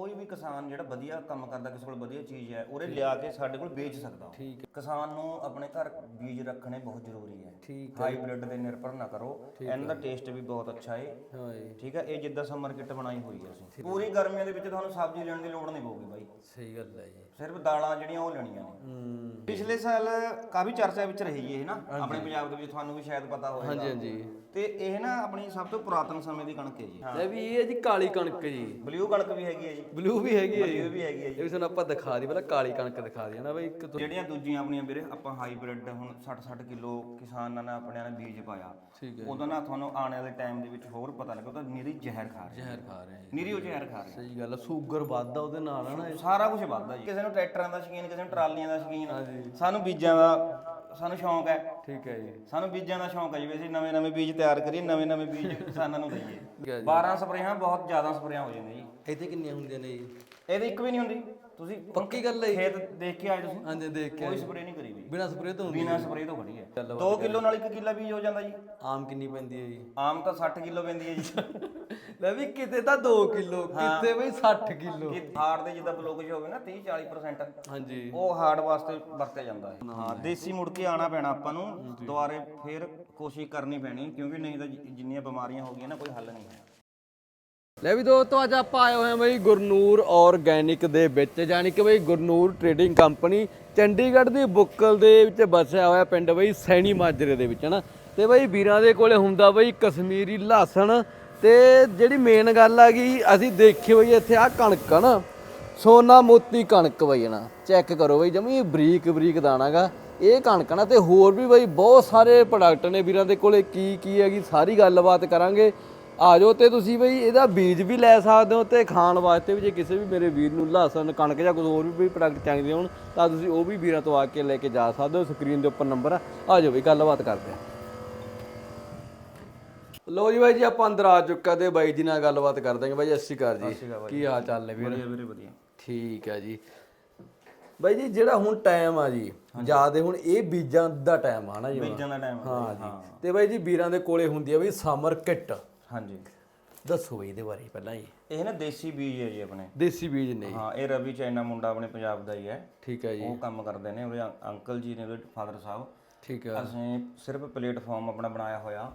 ਕੋਈ ਵੀ ਕਿਸਾਨ ਜਿਹੜਾ ਵਧੀਆ ਕੰਮ ਕਰਦਾ ਕਿਸੇ ਕੋਲ ਵਧੀਆ ਚੀਜ਼ ਹੈ ਉਹਰੇ ਲਿਆ ਕੇ ਸਾਡੇ ਕੋਲ ਵੇਚ ਸਕਦਾ। ਠੀਕ ਕਿਸਾਨ ਨੂੰ ਆਪਣੇ ਘਰ ਬੀਜ ਰੱਖਣੇ ਬਹੁਤ ਜ਼ਰੂਰੀ ਹੈ। ਠੀਕ ਹਾਈਬ੍ਰਿਡ ਦੇ ਨਿਰਭਰ ਨਾ ਕਰੋ ਇਹਨਾਂ ਦਾ ਟੇਸਟ ਵੀ ਬਹੁਤ ਅੱਛਾ ਹੈ ਹਾਂ ਠੀਕ ਹੈ ਇਹ ਜਿੱਦਾਂ ਸਮਰ ਕਿੱਟ ਬਣਾਈ ਹੋਈ ਹੈ ਅਸੀਂ। ਪੂਰੀ ਗਰਮੀਆਂ ਦੇ ਵਿੱਚ ਤੁਹਾਨੂੰ ਸਬਜ਼ੀ ਲੈਣ ਦੀ ਲੋੜ ਨਹੀਂ ਪਊਗੀ ਬਾਈ। ਸਹੀ ਗੱਲ ਹੈ ਜੀ। ਸਿਰਫ ਦਾਲਾਂ ਜਿਹੜੀਆਂ ਉਹ ਲੈਣੀਆਂ ਨੇ। ਹੂੰ। ਪਿਛਲੇ ਸਾਲ ਕਾਫੀ ਚਰਚਾ ਵਿੱਚ ਰਹੀ ਇਹ ਨਾ? ਆਪਣੇ ਪੰਜਾਬ ਦੇ ਵਿੱਚ ਤੁਹਾਨੂੰ ਵੀ ਸ਼ਾਇਦ ਪਤਾ ਹੋਵੇਗਾ ਹਾਂਜੀ ਹਾਂਜੀ। ਤੇ ਇਹ ਨਾ ਆਪਣੀ ਸਭ ਤੋਂ ਪੁਰਾਤਨ ਸਮੇਂ ਦੀ ਕਣਕ ਹੈ ਜੀ। ਲੈ ਵੀ ਇਹ ਹੈ ਜੀ ਕਾਲੀ ਕਣਕ ਜੀ। ਬਲੂ ਕਣਕ ਵੀ ਹੈਗੀ ਹੈ ਜੀ। ਬਲੂ ਵੀ ਹੈਗੀ ਹੈ ਜੀ। ਇਹ ਵੀ ਹੈਗੀ ਹੈ ਜੀ। ਇਹ ਵੀ ਤੁਹਾਨੂੰ ਆਪਾਂ ਦਿਖਾ ਦੀ ਪਹਿਲਾਂ ਕਾਲੀ ਕਣਕ ਦਿਖਾ ਦੀ ਨਾ ਬਈ ਇੱਕ ਜਿਹੜੀਆਂ ਦੂਜੀਆਂ ਆਪਣੀਆਂ ਵੀਰੇ ਆਪਾਂ ਹਾਈਬ੍ਰਿਡ ਹੁਣ 60 60 ਕਿਲੋ ਕਿਸਾਨਾਂ ਨੇ ਆਪਣਿਆਂ ਨੇ ਬੀਜ ਪਾਇਆ। ਠੀਕ ਹੈ ਉਹਦਾ ਨਾ ਤੁਹਾਨੂੰ ਆਉਣ ਵਾਲੇ ਟਾਈਮ ਦੇ ਵਿੱਚ ਹੋਰ ਪਤਾ ਲੱਗਾ ਉਹ ਤਾਂ ਨਿਰੀ ਜ਼ਹਿਰ ਖਾ ਰਿਹਾ ਜ਼ਹਿਰ ਖਾ ਰਹੇ ਜੀ। ਨਿਰੀ ਉਹ ਜ਼ਹਿਰ ਖਾ ਰਿਹਾ ਸਹੀ ਗੱਲ ਹੈ ਸ਼ੂਗਰ ਵੱਧਦਾ ਉਹਦੇ ਨਾਲ ਹੈ ਨਾ ਇਹ। ਸਾਰਾ ਕੁਝ ਵੱਧਦਾ ਜੀ। ਕਿਸੇ ਨੂੰ ਟਰੈਕਟਰਾਂ ਦਾ ਸ਼ੌਕੀਨ ਕਿਸੇ ਨੂੰ ਟਰਾਲੀਆਂ ਦਾ ਸ਼ੌਕੀਨ ਸਾਨੂੰ ਬੀਜਾਂ ਦਾ ਸਾਨੂੰ ਸ਼ੌਂਕ ਹੈ। ਠੀਕ ਹੈ ਜੀ। ਸਾਨੂੰ ਬੀਜਾਂ ਦਾ ਸ਼ੌਂਕ ਹੈ ਜੀ ਵੀ ਅਸੀਂ ਨਵੇਂ ਨਵੇਂ ਬੀਜ ਤਿਆਰ ਕਰੀਏ ਨਵੇਂ ਨਵੇਂ ਬੀਜ ਕਿਸਾਨਾਂ ਨੂੰ ਦਈਏ। ਠੀਕ ਹੈ ਜੀ। 12 ਸਪਰੇਆਂ ਬਹੁਤ ਜ਼ਿਆਦਾ ਸਪਰੇਆਂ ਹੋ ਜਾਂਦੀਆਂ ਜੀ। ਇੱਥੇ ਕਿੰਨੀਆਂ ਹੁੰਦੀਆਂ ਨੇ ਜੀ? ਇਹਦੀ ਇੱਕ ਵੀ ਨਹੀਂ ਹੁੰਦੀ। ਤੁਸੀਂ ਪੱਕੀ ਗੱਲ ਹੈ ਜੀ। ਖੇਤ ਦੇਖ ਕੇ ਆਏ ਤੁਸੀਂ? ਹਾਂਜੀ ਦੇਖ ਕੇ ਕੋਈ ਸਪਰੇ ਨਹੀਂ ਕਰੀ ਵੀ ਬਿਨਾ ਸਪਰੇਅ ਤੋਂ ਹੁੰਦੀ ਬਿਨਾਂ ਸਪਰੇ ਤੋਂ ਖੜੀ ਹੈ। 2 ਕਿਲੋ ਨਾਲ 1 ਕਿੱਲਾ ਬੀਜ ਹੋ ਜਾਂਦਾ ਜੀ। ਆਮ ਕਿੰਨੀ ਪੈਂਦੀ ਹੈ ਜੀ? ਆਮ ਤਾਂ 60 ਕਿਲੋ ਪੈਂਦੀ ਹੈ ਜੀ। ਲੈ ਵੀ ਕਿਤੇ ਤਾਂ 2 ਕਿਲੋ ਕਿਤੇ ਬਈ 60 ਕਿਲੋ। ਕਿ ਹਾਰਡ ਦੇ ਜਿੱਦਾਂ ਬਲੋਕੇਜ ਹੋਵੇ ਨਾ 30 40% ਹਾਂਜੀ। ਉਹ ਹਾਰਡ ਵਾਸਤੇ ਵਰਤਿਆ ਜਾਂਦਾ ਹੈ। ਹਾਂ ਦੇਸੀ ਮੁੜ ਕੇ ਆਣਾ ਪੈਣਾ ਆਪਾਂ ਨੂੰ। ਦੁਬਾਰੇ ਫੇਰ ਕੋਸ਼ਿਸ਼ ਕਰਨੀ ਪੈਣੀ ਕਿਉਂਕਿ ਨਹੀਂ ਤਾਂ ਜਿ- ਜਿੰਨੀਆਂ ਬਿਮਾਰੀਆਂ ਹੋ ਗਈਆਂ ਨਾ ਕੋਈ ਹੱਲ ਨਹੀਂ ਹੈ ਲੈ ਵੀ ਦੋਸਤੋ, ਅੱਜ ਆਪਾਂ ਆਏ ਹੋਏ ਹਾਂ ਬਈ ਗੁਰਨੂਰ ਆਰਗੈਨਿਕ ਦੇ ਵਿੱਚ, ਯਾਨੀ ਕਿ ਬਈ ਗੁਰਨੂਰ ਟ੍ਰੇਡਿੰਗ ਕੰਪਨੀ ਚੰਡੀਗੜ੍ਹ ਦੀ ਬੁੱਕਲ ਦੇ ਵਿੱਚ ਵਸਿਆ ਹੋਇਆ ਪਿੰਡ ਬਈ ਸੈਣੀ ਮਾਜਰੇ ਦੇ ਵਿੱਚ, ਹਨਾ? ਤੇ ਬਈ ਵੀਰਾਂ ਦੇ ਕੋਲੇ ਹੁੰਦਾ ਬਈ ਕਸ਼ਮੀਰੀ ਲਹਸਨ ਤੇ ਜਿਹੜੀ ਮੇਨ ਗੱਲ ਆ ਗਈ, ਅਸੀਂ ਦੇਖੀ ਬਈ ਇੱਥੇ ਆ ਕਣਕ ਆ ਨਾ, ਸੋਨਾ ਮੋਤੀ ਕਣਕ ਬਈ ਨਾ ਚੈੱਕ ਕਰੋ ਬਈ, ਜਮੀ ਬਰੀਕ ਬਰੀਕ ਦਾਣਾਗਾ ਇਹ ਕਣਕ ਨਾ, ਤੇ ਹੋਰ ਵੀ ਬਈ ਬਹੁਤ ਸਾਰੇ ਪ੍ਰੋਡਕਟ ਨੇ ਵੀਰਾਂ ਦੇ ਕੋਲੇ ਕੀ ਕੀ ਹੈਗੀ, ਸਾਰੀ ਗੱਲਬਾਤ ਕਰਾਂਗੇ। ਆ ਜਾਓ ਤੇ ਤੁਸੀਂ ਬਈ ਇਹਦਾ ਬੀਜ ਵੀ ਲੈ ਸਕਦੇ ਹੋ ਤੇ ਖਾਣ ਵਾਸਤੇ ਵੀ ਜੇ ਕਿਸੇ ਵੀ ਮੇਰੇ ਵੀਰ ਨੂੰ ਲਹਸਨ ਕਣਕ ਜਾਂ ਕੋਈ ਹੋਰ ਵੀ ਪ੍ਰੋਡਕਟ ਚਾਹੀਦੇ ਹੋਣ ਤਾਂ ਤੁਸੀਂ ਉਹ ਵੀ ਵੀਰਾਂ ਤੋਂ ਆ ਕੇ ਲੈ ਕੇ ਜਾ ਸਕਦੇ ਹੋ। ਸਕਰੀਨ ਦੇ ਉੱਪਰ ਨੰਬਰ ਆ। ਆ ਜਾਓ ਬਈ ਗੱਲਬਾਤ ਕਰਦੇ ਆ। ਲੋ ਜੀ ਬਾਈ ਜੀ ਆਪਾਂ ਅੰਦਰ ਆ ਚੁੱਕਾ ਤੇ ਬਾਈ ਜੀ ਨਾਲ ਗੱਲਬਾਤ ਕਰ ਦਾਂਗੇ ਬਾਈ ਸਤਿ ਸ਼੍ਰੀ ਅਕਾਲ ਜੀ। ਕੀ ਹਾਲ ਚਾਲ ਨੇ ਵੀਰ? ਵਧੀਆ ਵੀਰੇ ਵਧੀਆ। ਠੀਕ ਹੈ ਜੀ। ਬਾਈ ਜੀ ਜਿਹੜਾ ਹੁਣ ਟਾਈਮ ਆ ਜੀ ਜਿਆਦੇ ਹੁਣ ਇਹ ਬੀਜਾਂ ਦਾ ਟਾਈਮ ਆ ਨਾ ਜੀ। ਬੀਜਾਂ ਦਾ ਟਾਈਮ ਹਾਂ ਜੀ। ਤੇ ਬਾਈ ਜੀ ਵੀਰਾਂ ਦੇ ਕੋਲੇ ਹੁੰਦੀ ਆ ਬਈ ਸਮਰ ਕਿੱਟ ਹਾਂਜੀ। ਦੱਸੋ ਬਈ ਇਹਦੇ ਬਾਰੇ ਪਹਿਲਾਂ ਜੀ। ਇਹ ਨਾ ਦੇਸੀ ਬੀਜ ਹੈ ਜੀ ਆਪਣੇ। ਦੇਸੀ ਬੀਜ ਨੇ ਹਾਂ ਇਹ ਰਵੀ ਚਾਈਨਾ ਮੁੰਡਾ ਆਪਣੇ ਪੰਜਾਬ ਦਾ ਹੀ ਹੈ। ਠੀਕ ਹੈ ਜੀ। ਉਹ ਕੰਮ ਕਰਦੇ ਨੇ ਉਹਦੇ ਅੰਕ- ਅੰਕਲ ਜੀ ਨੇ ਉਹਦੇ ਫਾਦਰ ਸਾਹਿਬ। ਠੀਕ ਹੈ। ਅਸੀਂ ਸਿਰਫ ਪਲੇਟਫਾਰਮ ਆਪਣਾ ਬਣਾਇਆ ਹੋਇਆ।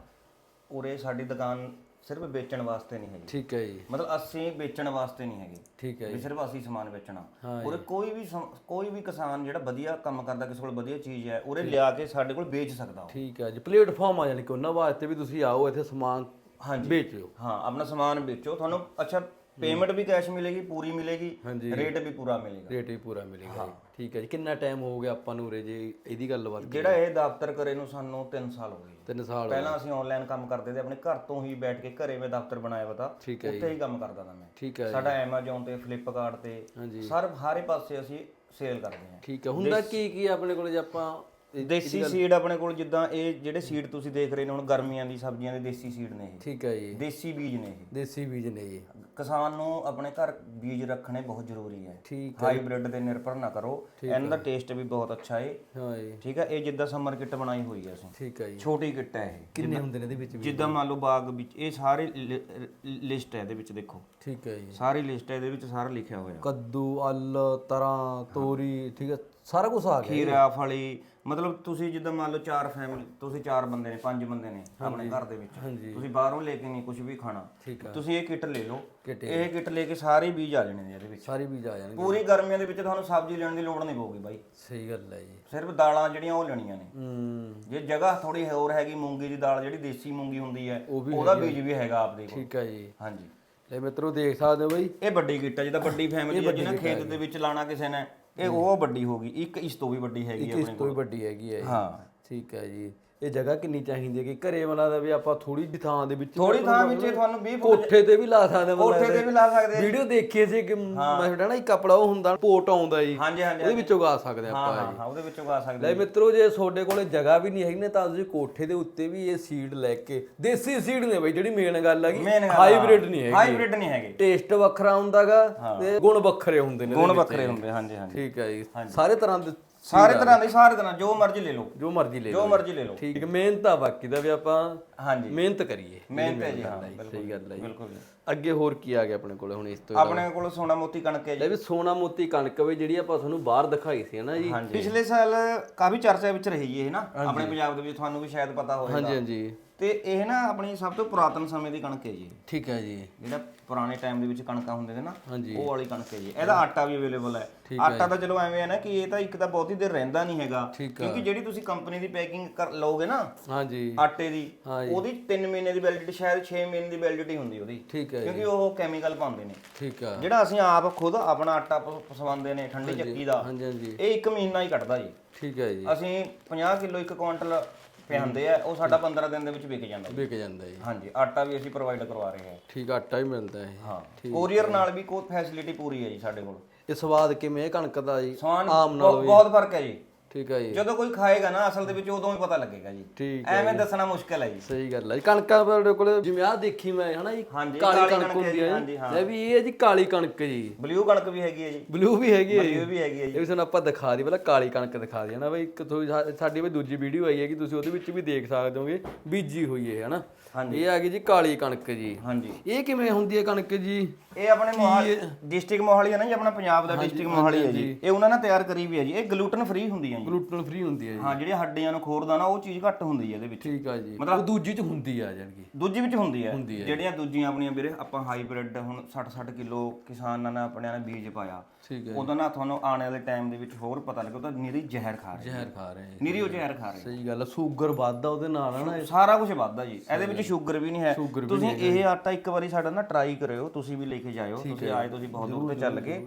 ਉਰੇ ਸਾਡੀ ਦੁਕਾਨ ਸਿਰਫ ਵੇਚਣ ਵਾਸਤੇ ਨਹੀਂ ਹੈਗੀ। ਠੀਕ ਹੈ ਜੀ। ਮਤਲਬ ਅਸੀਂ ਵੇਚਣ ਵਾਸਤੇ ਨਹੀਂ ਹੈਗੇ। ਠੀਕ ਹੈ ਵੀ ਸਿਰਫ ਅਸੀਂ ਸਮਾਨ ਵੇਚਣਾ। ਉਰੇ ਕੋਈ ਵੀ ਕੋਈ ਵੀ ਕਿਸਾਨ ਜਿਹੜਾ ਵਧੀਆ ਕੰਮ ਕਰਦਾ ਕਿਸੇ ਕੋਲ ਵਧੀਆ ਚੀਜ਼ ਹੈ ਉਰੇ ਲਿਆ ਕੇ ਸਾਡੇ ਕੋਲ ਵੇਚ ਸਕਦਾ ਠੀਕ ਹੈ ਜੀ। ਪਲੇਟਫਾਰਮ ਆ ਜਾਣੀ ਕਿ ਉਹਨਾਂ ਵਾਸਤੇ ਵੀ ਤੁਸੀਂ ਆਓ ਇੱਥੇ ਸਮਾਨ ਹਾਂਜੀ। ਵੇਚਿਓ। ਹਾਂ ਆਪਣਾ ਸਮਾਨ ਵੇਚੋ ਤੁਹਾਨੂੰ ਅੱਛਾ ਪੇਮੈਂਟ ਵੀ ਕੈਸ਼ ਮਿਲੇਗੀ ਪੂਰੀ ਮਿਲੇਗੀ ਹਾਂਜੀ। ਰੇਟ ਵੀ ਪੂਰਾ ਮਿਲੇਗਾ। ਰੇਟ ਵੀ ਪੂਰਾ ਮਿਲੇਗਾ ਜੀ। ਠੀਕ ਹੈ ਜੀ। ਕਿੰਨਾ ਟਾਈਮ ਹੋ ਗਿਆ ਆਪਾਂ ਨੂੰ ਉਰੇ ਜੇ ਇਹਦੀ ਗੱਲਬਾਤ ਜਿਹੜਾ ਇਹ ਦਫ਼ਤਰ ਕਰੇ ਨੂੰ ਸਾਨੂੰ 3 ਸਾਲ ਹੋ ਗਏ। ਤਿੰਨ ਸਾਲ ਪਹਿਲਾਂ ਅਸੀਂ ਆਨਲਾਈਨ ਕੰਮ ਕਰਦੇ ਤੇ ਆਪਣੇ ਘਰ ਤੋਂ ਹੀ ਬੈਠ ਕੇ ਘਰੇ ਮੈਂ ਦਫ਼ਤਰ ਬਣਾਇਆ ਪਤਾ ਠੀਕ ਹੈ ਉੱਥੇ ਹੀ ਕੰਮ ਕਰਦਾ ਤਾਂ ਮੈਂ। ਠੀਕ ਹੈ ਸਾਡਾ Amazon ਤੇ Flipkart ਤੇ ਹਾਂਜੀ। ਸਰ ਹਾਰੇ ਪਾਸੇ ਅਸੀਂ ਸੇਲ ਕਰਦੇ ਹਾਂ। ਠੀਕ ਹੈ। ਹੁੰਦਾ ਕੀ ਕੀ ਆਪਣੇ ਕੋਲ ਜੇ ਆਪਾਂ ਦੇਸੀ ਸੀਡ ਆਪਣੇ ਕੋਲ ਜਿੱਦਾਂ ਇਹ ਜਿਹੜੇ ਸੀਡ ਤੁਸੀਂ ਦੇਖ ਰਹੇ ਨੇ ਹੁਣ ਗਰਮੀਆਂ ਦੀ ਸਬਜ਼ੀਆਂ ਦੇ ਦੇਸੀ ਸੀਡ ਨੇ ਇਹ। ਠੀਕ ਹੈ ਜੀ। ਦੇਸੀ ਬੀਜ ਨੇ ਇਹ। ਦੇਸੀ ਬੀਜ ਨੇ ਜੀ। ਕਿਸਾਨ ਨੂੰ ਆਪਣੇ ਘਰ ਬੀਜ ਰੱਖਣੇ ਬਹੁਤ ਜ਼ਰੂਰੀ ਹੈ। ਠੀਕ ਹਾਈਬ੍ਰਿਡ ਦੇ ਨਿਰਭਰ ਨਾ ਕਰੋ। ਇਹਨਾਂ ਦਾ ਟੇਸਟ ਵੀ ਬਹੁਤ ਅੱਛਾ ਹੈ ਹਾਂ ਜੀ ਠੀਕ ਹੈ ਇਹ ਜਿੱਦਾਂ ਸਮਰ ਕਿੱਟ ਬਣਾਈ ਹੋਈ ਹੈ ਅਸੀਂ। ਠੀਕ ਹੈ ਜੀ। ਛੋਟੀ ਕਿੱਟ ਹੈ ਇਹ। ਕਿੰਨੇ ਹੁੰਦੇ ਨੇ ਇਹਦੇ ਵਿੱਚ ਵੀ ਜਿੱਦਾਂ ਮੰਨ ਲਓ ਬਾਗ ਵਿੱਚ ਇਹ ਸਾਰੇ ਲਿਸਟ ਹੈ ਇਹਦੇ ਵਿੱਚ ਦੇਖੋ। ਠੀਕ ਹੈ ਜੀ। ਸਾਰੀ ਲਿਸਟ ਹੈ ਇਹਦੇ ਵਿੱਚ ਸਾਰਾ ਲਿਖਿਆ ਹੋਇਆ। ਕੱਦੂ ਅਲ ਤਰਾਂ ਤੋਰੀ ਠੀਕ ਹੈ ਸਾਰਾ ਕੁਝ ਆ ਗਿਆ ਖੀਰਾ ਫਲੀ ਮਤਲਬ ਤੁਸੀਂ ਜਿੱਦਾਂ ਮੰਨ ਲਓ ਚਾਰ ਫੈਮਿਲੀ ਤੁਸੀਂ ਚਾਰ ਬੰਦੇ ਨੇ ਪੰਜ ਬੰਦੇ ਨੇ ਆਪਣੇ ਘਰ ਦੇ ਵਿੱਚ। ਤੁਸੀਂ ਬਾਹਰੋਂ ਲੈ ਕੇ ਨਹੀਂ ਕੁਝ ਵੀ ਖਾਣਾ। ਤੁਸੀਂ ਇਹ ਕਿੱਟ ਲੈ ਲਓ। ਕਿੱਟ ਇਹ ਕਿੱਟ ਲੈ ਕੇ ਸਾਰੇ ਬੀਜ ਆ ਜਾਣੇ ਨੇ ਇਹਦੇ ਵਿੱਚ। ਸਾਰੀ ਬੀਜ ਆ ਜਾਣਗੇ। ਪੂਰੀ ਗਰਮੀਆਂ ਦੇ ਵਿੱਚ ਤੁਹਾਨੂੰ ਸਬਜ਼ੀ ਲੈਣ ਦੀ ਲੋੜ ਨਹੀਂ ਪਊਗੀ ਬਾਈ। ਸਹੀ ਗੱਲ ਹੈ ਜੀ। ਸਿਰਫ ਦਾਲਾਂ ਜਿਹੜੀਆਂ ਉਹ ਲੈਣੀਆਂ ਨੇ। ਹੂੰ। ਜੇ ਜਗ੍ਹਾ ਥੋੜੀ ਹੋਰ ਹੈਗੀ ਮੂੰਗੀ ਦੀ ਦਾਲ ਜਿਹੜੀ ਦੇਸੀ ਮੂੰਗੀ ਹੁੰਦੀ ਹੈ ਉਹਦਾ ਬੀਜ ਵੀ ਹੈਗਾ ਆਪਦੇ ਕੋਲ। ਠੀਕ ਹੈ ਜੀ। ਹਾਂਜੀ। ਲੈ ਮਿੱਤਰੋ ਦੇਖ ਸਕਦੇ ਹੋ ਬਈ। ਇਹ ਵੱਡੀ ਕਿੱਟ ਹੈ ਜਿਹਦਾ ਵੱਡੀ ਫੈਮਿਲੀ ਹੈ ਜਿਹਨਾਂ ਖੇਤ ਦੇ ਵਿੱਚ ਲਾਣਾ ਕਿਸੇ ਨੇ ਇਹ ਉਹ ਵੱਡੀ ਹੋਗੀ ਇੱਕ ਇਸ ਤੋਂ ਵੀ ਵੱਡੀ ਹੈਗੀ ਹੈ ਇਸ ਤੋਂ ਹੀ ਵੱਡੀ ਹੈਗੀ ਹੈ। ਹਾਂ। ਠੀਕ ਹੈ ਜੀ। ਇਹ ਜਗ੍ਹਾ ਕਿੰਨੀ ਚਾਹੀਦੀ ਹੈ ਕਿ ਘਰੇ ਵਾਲਾ ਦਾ ਵੀ ਆਪਾਂ ਥੋੜੀ ਜਿਹੀ ਥਾਂ ਦੇ ਵਿੱਚ ਥੋੜੀ ਥਾਂ ਵਿੱਚ ਇਹ ਤੁਹਾਨੂੰ 20 ਫੁੱਟ ਕੋਠੇ ਤੇ ਵੀ ਲਾ ਸਕਦੇ ਹਾਂ ਕੋਠੇ ਤੇ ਵੀ ਲਾ ਸਕਦੇ। ਵੀਡੀਓ ਦੇਖੀ ਸੀ ਕਿ ਮੈਂ ਕਹਿੰਦਾ ਨਾ ਇੱਕ ਕਪੜਾ ਉਹ ਹੁੰਦਾ ਪੋਟ ਆਉਂਦਾ ਜੀ। ਹਾਂਜੀ ਹਾਂਜੀ ਉਹਦੇ ਵਿੱਚੋਂ ਗਾ ਸਕਦੇ ਆਪਾਂ ਹਾਂ ਹਾਂ ਉਹਦੇ ਵਿੱਚੋਂ ਗਾ ਸਕਦੇ ਲੈ ਮਿੱਤਰੋ ਜੇ ਤੁਹਾਡੇ ਕੋਲੇ ਜਗ੍ਹਾ ਵੀ ਨਹੀਂ ਹੈਗੀ ਨਾ ਤਾਂ ਤੁਸੀਂ ਕੋਠੇ ਦੇ ਉੱਤੇ ਵੀ ਇਹ ਸੀਡ ਲੈ ਕੇ ਦੇਸੀ ਸੀਡ ਨੇ ਬਈ ਜਿਹੜੀ ਮੇਨ ਗੱਲ ਹੈਗੀ ਹਾਈਬ੍ਰਿਡ ਨਹੀਂ ਹੈਗੀ। ਹਾਈਬ੍ਰਿਡ ਨਹੀਂ ਹੈਗੇ। ਟੇਸਟ ਵੱਖਰਾ ਹੁੰਦਾਗਾ ਤੇ ਗੁਣ ਵੱਖਰੇ ਹੁੰਦੇ ਨੇ ਗੁਣ ਵੱਖਰੇ ਹੁੰਦੇ ਹਾਂਜੀ ਹਾਂਜੀ। ਠੀਕ ਹੈ ਜੀ। ਸਾਰੇ ਤਰ੍ਹਾਂ ਦੇ ਸਾਰੇ ਤਰ੍ਹਾਂ ਦੇ ਸਾਰੇ ਤਰ੍ਹਾਂ ਜੋ ਮਰਜ਼ੀ ਲੈ ਲਓ। ਜੋ ਮਰਜ਼ੀ ਲੈ ਜੋ ਲਓ ਮਰਜ਼ੀ ਲੈ ਲਓ। ਠੀਕ ਹੈ ਮਿਹਨਤ ਆ ਬਾਕੀ ਦਾ ਵੀ ਆਪਾਂ ਹਾਂਜੀ। ਮਿਹਨਤ ਕਰੀਏ। ਮਿਹਨਤ ਹੈ ਜੀ ਹਾਂ ਸਹੀ ਗੱਲ ਹੈ ਜੀ। ਬਿਲਕੁਲ ਜੀ। ਅੱਗੇ ਹੋਰ ਕੀ ਆ ਗਿਆ ਆਪਣੇ ਕੋਲ ਹੁਣ ਇਸ ਤੋਂ ਆਪਣੇ ਕੋਲ ਸੋਨਾ ਮੋਤੀ ਕਣਕ ਹੈ ਜੀ। ਲੈ ਵੀ ਸੋਨਾ ਮੋਤੀ ਕਣਕ ਵੀ ਜਿਹੜੀ ਆਪਾਂ ਤੁਹਾਨੂੰ ਬਾਹਰ ਦਿਖਾਈ ਸੀ ਨਾ ਜੀ? ਪਿਛਲੇ ਸਾਲ ਕਾਫੀ ਚਰਚਾ ਵਿੱਚ ਰਹੀ ਇਹ ਨਾ। ਆਪਣੇ ਪੰਜਾਬ ਦੇ ਵਿੱਚ ਤੁਹਾਨੂੰ ਵੀ ਸ਼ਾਇਦ ਪਤਾ ਹੋਵੇਗਾ ਹਾਂਜੀ ਹਾਂਜੀ। ਤੇ ਇਹ ਨਾ ਆਪਣੀ ਸਭ ਤੋਂ ਪੁਰਾਤਨ ਸਮੇਂ ਦੀ ਕਣਕ ਹੈ ਜੀ। ਠੀਕ ਹੈ ਜੀ। ਜਿਹੜਾ ਪੁਰਾਣੇ ਟਾਈਮ ਦੇ ਵਿੱਚ ਕਣਕਾਂ ਹੁੰਦੇ ਨੇ ਨਾ ਹਾਂਜੀ। ਉਹ ਵਾਲੀ ਕਣਕ ਹੈ ਜੀ। ਇਹਦਾ ਆਟਾ ਵੀ ਅਵੇਲੇਬਲ ਹੈ। ਆਟਾ ਤਾਂ ਚਲੋ ਐਵੇਂ ਹੈ ਨਾ ਕਿ ਇਹ ਤਾਂ ਇੱਕ ਤਾਂ ਬਹੁਤੀ ਦੇਰ ਰਹਿੰਦਾ ਨਹੀਂ ਹੈਗਾ। ਠੀਕ ਕਿਉਂਕਿ ਜਿਹੜੀ ਤੁਸੀਂ ਕੰਪਨੀ ਦੀ ਪੈਕਿੰਗ ਕਰ ਲਓਗੇ ਨਾ ਹਾਂਜੀ। ਆਟੇ ਦੀ ਉਹਦੀ 3 ਮਹੀਨੇ ਦੀ ਵੈਲਿਡਿਟੀ ਸ਼ਾਇਦ 6 ਮਹੀਨੇ ਦੀ ਵੈਲਿਡਿਟੀ ਹੁੰਦੀ ਉਹਦੀ। ਠੀਕ ਹੈ ਜੀ। ਕਿਉਂਕਿ ਉਹ ਕੈਮੀਕਲ ਪਾਉਂਦੇ ਨੇ। ਠੀਕ ਆ ਜਿਹੜਾ ਅਸੀਂ ਆਪ ਖੁਦ ਆਪਣਾ ਆਟਾ ਪ- ਪਸਵਾਉਂਦੇ ਨੇ ਠੰਡੀ ਚੱਕੀ ਦਾ ਹਾਂਜੀ ਹਾਂਜੀ। ਇਹ 1 ਮਹੀਨਾ ਹੀ ਕੱਟਦਾ ਜੀ। ਠੀਕ ਹੈ ਜੀ। ਅਸੀਂ 50 ਕਿਲੋ ਇੱਕ ਕੁਆਂਟਲ ਪਿਆਉਂਦੇ ਆ ਉਹ ਸਾਡਾ 15 ਦਿਨ ਦੇ ਵਿੱਚ ਵਿਕ ਜਾਂਦਾ। ਜੀ ਵਿਕ ਜਾਂਦਾ ਜੀ। ਹਾਂਜੀ ਆਟਾ ਵੀ ਅਸੀਂ ਪ੍ਰੋਵਾਈਡ ਕਰਵਾ ਰਹੇ ਹਾਂ। ਠੀਕ ਆਟਾ ਹੀ ਮਿਲਦਾ ਹੈ ਹਾਂ। ਕੋਰੀਅਰ ਨਾਲ ਵੀ ਕੋਈ ਫੈਸਿਲਿਟੀ ਪੂਰੀ ਹੈ ਜੀ ਸਾਡੇ ਕੋਲ। ਇਹ ਸਵਾਦ ਕਿਵੇਂ ਹੈ ਕਣਕ ਦਾ ਜੀ? ਆਮ ਨਾਲੋਂ ਬਹੁਤ ਫ਼ਰਕ ਹੈ ਜੀ। ਠੀਕ ਹੈ ਜੀ। ਜਦੋਂ ਕੋਈ ਖਾਏਗਾ ਨਾ ਅਸਲ ਦੇ ਵਿੱਚ ਉਦੋਂ ਹੀ ਪਤਾ ਲੱਗੇਗਾ ਜੀ। ਠੀਕ ਐਵੇਂ ਦੱਸਣਾ ਮੁਸ਼ਕਲ ਹੈ ਜੀ। ਸਹੀ ਗੱਲ ਹੈ ਜੀ। ਕਣਕਾਂ ਤੁਹਾਡੇ ਕੋਲ ਜਿਵੇਂ ਆਹ ਦੇਖੀ ਮੈਂ ਹਨਾ ਜੀ? ਹਾਂਜੀ, ਕਾਲੀ ਕਣਕ ਹੁੰਦੀ ਹੈ ਹੈ ਜੀ, ਹਾਂ। ਲੈ ਵੀ ਇਹ ਹੈ ਜੀ ਕਾਲੀ ਕਣਕ ਜੀ। ਬਲੂ ਕਣਕ ਵੀ ਹੈਗੀ ਹੈ ਜੀ। ਬਲੂ ਵੀ ਹੈਗੀ ਹੈ ਜੀ। ਬਲੂ ਵੀ ਹੈਗੀ ਹੈ ਜੀ। ਇਹ ਵੀ ਤੁਹਾਨੂੰ ਆਪਾਂ ਦਿਖਾ ਦੀ ਪਹਿਲਾਂ ਕਾਲੀ ਕਣਕ ਦਿਖਾ ਦੀ ਹਨਾ ਬਈ ਇੱਕ ਥੋੜੀ ਸਾਡੀ ਵੀ ਦੂਜੀ ਵੀਡੀਓ ਆਈ ਹੈ ਕਿ ਤੁਸੀਂ ਉਹਦੇ ਵਿੱਚ ਵੀ ਦੇਖ ਸਕਦੇ ਹੋਗੇ ਬੀਜੀ ਹੋਈ ਹੈ ਹਨਾ? ਇਹ ਆ ਗਈ ਜੀ ਕਾਲੀ ਕਣਕ ਜੀ। ਹਾਂਜੀ। ਇਹ ਕਿਵੇਂ ਹੁੰਦੀ ਹੈ ਕਣਕ ਜੀ? ਇਹ ਆਪਣੇ ਮੋਹਾਲੀ ਡਿਸਟ੍ਰਿਕਟ ਮੋਹਾਲੀ ਹੈ ਨਾ ਜੀ ਆਪਣਾ ਪੰਜਾਬ ਦਾ ਡਿਸਟ੍ਰਿਕਟ ਮੋਹਾਲੀ ਹੈ ਜੀ। ਇਹ ਉਹਨਾਂ ਨੇ ਤਿਆਰ ਕਰੀ ਵੀ ਹੈ ਜੀ। ਇਹ ਗਲੂਟਨ ਫ੍ਰੀ ਹੁੰਦੀ ਹੈ ਜੀ। ਗਲੂਟਨ ਫ੍ਰੀ ਹੁੰਦੀ ਹੈ ਜੀ। ਹਾਂ ਜਿਹੜੀਆਂ ਹੱਡੀਆਂ ਨੂੰ ਖੋਰਦਾ ਨਾ ਉਹ ਚੀਜ਼ ਘੱਟ ਹੁੰਦੀ ਹੈ ਇਹਦੇ ਵਿੱਚ। ਠੀਕ ਆ ਜੀ। ਮਤਲਬ ਦੂਜੀ ਚ ਹੁੰਦੀ ਆ ਜਾਨ ਕਿ। ਦੂਜੀ ਵਿੱਚ ਹੁੰਦੀ ਹੈ। ਜਿਹੜੀਆਂ ਦੂਜੀਆਂ ਆਪਣੀਆਂ ਵੀਰੇ ਆਪਾਂ ਹਾਈਬ੍ਰਿਡ ਹੁਣ 60 60 ਕਿਲੋ ਕਿਸਾਨਾਂ ਨੇ ਆਪਣਿਆਂ ਨੇ ਬੀਜ ਪਾਇਆ। ਠੀਕ ਹੈ ਉਹਦਾ ਨਾ ਤੁਹਾਨੂੰ ਆਉਣ ਵਾਲੇ ਟਾਈਮ ਦੇ ਵਿੱਚ ਹੋਰ ਪਤਾ ਲੱਗੇ ਉਹ ਤਾਂ ਨਿਰੀ ਜ਼ਹਿਰ ਖਾ ਰਹੇ ਜ਼ਹਿਰ ਖਾ ਰਹੇ ਆ। ਨਿਰੀ ਉਹ ਜ਼ਹਿਰ ਖਾ ਰਹੇ ਸਹੀ ਗੱਲ ਆ ਸ਼ੂਗਰ ਵੱਧਦਾ ਉਹਦੇ ਨਾਲ ਹਨਾ ਸਾਰਾ ਕੁਝ ਵੱਧਦਾ ਜੀ। ਇਹਦੇ ਵਿੱਚ ਸ਼ੂਗਰ ਵੀ ਨਹੀਂ ਹੈ। ਤੁਸੀਂ ਇਹ ਆਟਾ ਇੱਕ ਵਾਰੀ ਸਾਡਾ ਨਾ ਟਰਾਈ ਕਰਿਓ ਤੁਸੀਂ ਵੀ ਲੈ ਕੇ ਜਾਇਓ। ਤੁਸੀਂ ਆਏ ਤੁਸੀਂ ਬਹੁਤ ਦੂਰ ਤੇ ਚੱਲ ਕੇ।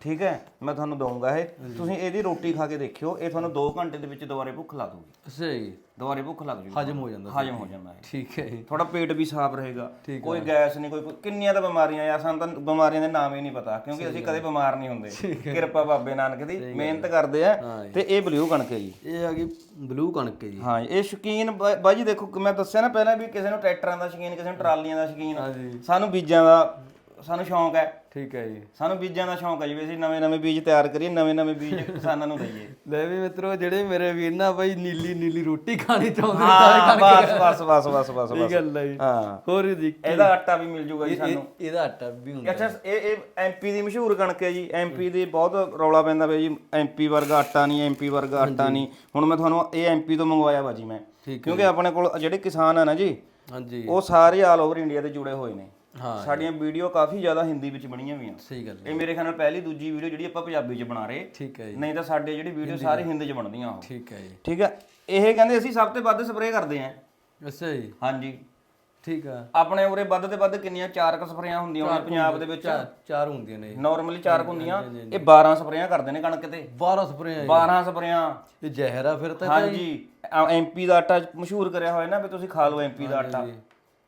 ਠੀਕ ਹੈ ਮੈਂ ਤੁਹਾਨੂੰ ਦਊਂਗਾ ਇਹ। ਤੁਸੀਂ ਇਹਦੀ ਰੋਟੀ ਖਾ ਕੇ ਦੇਖਿਓ। ਇਹ ਤੁਹਾਨੂੰ 2 ਘੰਟੇ ਦੇ ਵਿੱਚ ਦੁਬਾਰੇ ਭੁੱਖ ਲਾ ਦੂਗੀ ਅੱਛਾ ਜੀ ਦੁਬਾਰੇ ਭੁੱਖ ਲੱਗ ਜੂਗੀ। ਹਜਮ ਹੋ ਜਾਂਦਾ ਹਜਮ ਹੋ ਜਾਂਦਾ ਹੈ। ਠੀਕ ਹੈ ਜੀ। ਥੋੜਾ ਪੇਟ ਵੀ ਸਾਫ਼ ਰਹੇਗਾ। ਕੋਈ ਗੈਸ ਨਹੀਂ ਕੋਈ ਕਿੰਨੀਆਂ ਤਾਂ ਬਿਮਾਰੀਆਂ ਆ। ਸਾਨੂੰ ਤਾਂ ਬਿਮਾਰੀਆਂ ਦੇ ਨਾਮ ਹੀ ਨਹੀਂ ਪਤਾ ਕਿਉਂਕਿ ਅਸੀਂ ਕਦੇ ਬਿਮਾਰ ਨਹੀਂ ਹੁੰਦੇ। ਕਿਰਪਾ ਬਾਬੇ ਨਾਨਕ ਦੀ ਮਿਹਨਤ ਕਰਦੇ ਆ ਤੇ ਇਹ ਬਲੂ ਕਣਕ ਹੈ ਜੀ। ਇਹ ਆ ਗਈ ਬਲੂ ਕਣਕ ਜੀ। ਹਾਂ ਇਹ ਸ਼ੌਕੀਨ ਬਾ- ਬਾਜੀ ਦੇਖੋ ਕਿ ਮੈਂ ਦੱਸਿਆ ਨਾ ਪਹਿਲਾਂ ਵੀ ਕਿਸੇ ਨੂੰ ਟਰੈਕਟਰਾਂ ਦਾ ਸ਼ੌਕੀਨ ਕਿਸੇ ਨੂੰ ਟਰਾਲੀਆਂ ਦਾ ਸ਼ੌਕੀਨ। ਸਾਨੂੰ ਬੀਜਾਂ ਦਾ ਸਾਨੂੰ ਸ਼ੌਂਕ ਹੈ। ਠੀਕ ਹੈ ਜੀ। ਸਾਨੂੰ ਬੀਜਾਂ ਦਾ ਸ਼ੌਂਕ ਹੈ ਜੀ ਵੀ ਅਸੀਂ ਨਵੇਂ ਨਵੇਂ ਬੀਜ ਤਿਆਰ ਕਰੀਏ ਨਵੇਂ ਨਵੇਂ ਬੀਜ ਕਿਸਾਨਾਂ ਨੂੰ ਦਈਏ। ਲੈ ਵੀ ਮਿੱਤਰੋ ਜਿਹੜੇ ਮੇਰੇ ਵੀਰ ਨਾ ਬਈ ਨੀਲੀ ਨੀਲੀ ਰੋਟੀ ਖਾਣੀ ਚਾਹੁੰਦੇ ਹਾਂ ਬਸ ਬਸ ਬਸ ਬਸ ਬਸ ਇਹ ਬਸ। ਗੱਲ ਹੈ ਜੀ। ਹਾਂ। ਹੋਰ ਜੀ ਇਹਦਾ ਆਟਾ ਵੀ ਮਿਲ ਜੂਗਾ ਜੀ ਸਾਨੂੰ। ਇਹਦਾ ਆਟਾ ਵੀ ਹੁੰਦਾ ਅੱਛਾ ਇਹ ਇਹ ਐਮਪੀ ਦੀ ਮਸ਼ਹੂਰ ਕਣਕ ਹੈ ਜੀ। ਐਮਪੀ ਦੀ ਬਹੁਤ ਰੌਲਾ ਪੈਂਦਾ ਪਿਆ ਜੀ। ਐਮਪੀ ਵਰਗਾ ਆਟਾ ਨਹੀਂ ਐਮਪੀ ਵਰਗਾ ਆਟਾ ਨਹੀਂ। ਹੁਣ ਮੈਂ ਤੁਹਾਨੂੰ ਇਹ ਐਮਪੀ ਤੋਂ ਮੰਗਵਾਇਆ ਵਾ ਜੀ ਮੈਂ ਕਿਉਂਕਿ ਆਪਣੇ ਕੋਲ ਜਿਹੜੇ ਕਿਸਾਨ ਆ ਨਾ ਜੀ ਹਾਂਜੀ। ਉਹ ਸਾਰੇ ਆਲ ਓਵਰ ਇੰਡੀਆ ਦੇ ਜੁੜੇ ਹੋਏ ਨੇ। ਹਾਂ ਸਾਡੀਆਂ ਵੀਡੀਓ ਕਾਫੀ ਜ਼ਿਆਦਾ ਹਿੰਦੀ ਵਿੱਚ ਬਣੀਆਂ ਹੋਈਆਂ। ਸਹੀ ਗੱਲ ਇਹ ਮੇਰੇ ਖਿਆਲ ਨਾਲ ਪਹਿਲੀ ਦੂਜੀ ਵੀਡੀਓ ਜਿਹੜੀ ਆਪਾਂ ਪੰਜਾਬੀ 'ਚ ਬਣਾ ਰਹੇ। ਠੀਕ ਹੈ ਜੀ। ਨਹੀਂ ਤਾਂ ਸਾਡੇ ਜਿਹੜੀ ਵੀਡੀਓ ਸਾਰੇ ਹਿੰਦੀ 'ਚ ਬਣਦੀਆਂ ਉਹ। ਠੀਕ ਹੈ ਜੀ। ਠੀਕ ਹੈ। ਇਹ ਕਹਿੰਦੇ ਅਸੀਂ ਸਭ ਤੋਂ ਵੱਧ ਸਪਰੇਅ ਕਰਦੇ ਆਂ ਅੱਛਾ ਜੀ। ਹਾਂਜੀ। ਠੀਕ ਆ। ਆਪਣੇ ਉਰੇ ਵੱਧ ਤੇ ਵੱਧ ਕਿੰਨੀਆਂ ਚਾਰ ਕ ਸਪਰੇਆਂ ਹੁੰਦੀਆਂ ਨੇ ਪੰਜਾਬ ਦੇ ਵਿੱਚ? ਚਾਰ ਹੁੰਦੀਆਂ ਨੇ। ਨਾਰਮਲੀ ਚਾਰ ਹੁੰਦੀਆਂ। ਇਹ 12 ਸਪਰੇਆਂ ਕਰਦੇ ਨੇ ਕਣਕ ਤੇ। 12 ਸਪਰੇਆਂ 12 ਸਪਰੇਆਂ। ਇਹ ਜ਼ਹਿਰ ਆ ਫਿਰ ਤਾਂ ਹਾਂਜੀ। ਐਮਪੀ ਦਾ ਆਟਾ ਮਸ਼ਹੂਰ ਕਰਿਆ ਹੋਇਆ ਨਾ ਵੀ ਤੁਸੀਂ ਖਾ ਲਓ ਐਮਪੀ ਦਾ ਆਟਾ।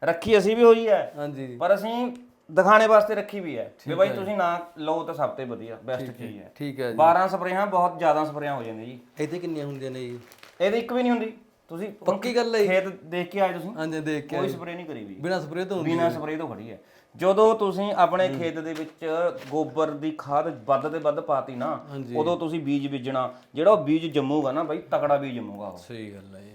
ਰੱਖੀ ਅਸੀਂ ਵੀ ਹੋਈ ਹੈ। ਹਾਂਜੀ। ਪਰ ਅਸੀਂ ਦਿਖਾਣੇ ਵਾਸਤੇ ਰੱਖੀ ਵੀ ਹੈ ਵੀ ਬਾਈ ਤੁਸੀਂ ਨਾ ਲਓ ਤਾਂ ਸਭ ਤੋਂ ਵਧੀਆ ਬੈਸਟ ਚੀਜ਼ ਹੈ। ਠੀਕ ਹੈ ਜੀ। 12 ਸਪਰੇਆਂ ਬਹੁਤ ਜ਼ਿਆਦਾ ਸਪਰੇਆਂ ਹੋ ਜਾਂਦੀਆਂ ਜੀ। ਇੱਥੇ ਕਿੰਨੀਆਂ ਹੁੰਦੀਆਂ ਨੇ ਜੀ? ਇਹਦੇ ਇੱਕ ਵੀ ਨਹੀਂ ਹੁੰਦੀ। ਤੁਸੀਂ ਪੱਕੀ ਗੱਲ ਹੈ ਖੇਤ ਦੇਖ ਕੇ ਆਏ ਤੁਸੀਂ? ਹਾਂਜੀ ਦੇਖ ਕੇ ਕੋਈ ਸਪਰੇਅ ਨਹੀਂ ਕਰੀ ਵੀ। ਬਿਨਾ ਸਪਰੇਅ ਤੋਂ ਬਿਨਾਂ ਸਪਰੇਅ ਤੋਂ ਖੜੀ ਹੈ। ਜਦੋਂ ਤੁਸੀਂ ਆਪਣੇ ਖੇਤ ਦੇ ਵਿੱਚ ਗੋਬਰ ਦੀ ਖਾਦ ਵੱਧ ਤੇ ਵੱਧ ਪਾਤੀ ਨਾ ਉਦੋਂ ਤੁਸੀਂ ਬੀਜ ਬੀਜਣਾ ਜਿਹੜਾ ਉਹ ਬੀਜ ਜੰਮੂਗਾ ਨਾ ਬਾਈ ਤਕੜਾ ਬੀਜ ਜੰਮੂਗਾ ਉਹ। ਸਹੀ ਗੱਲ ਹੈ ਜੀ।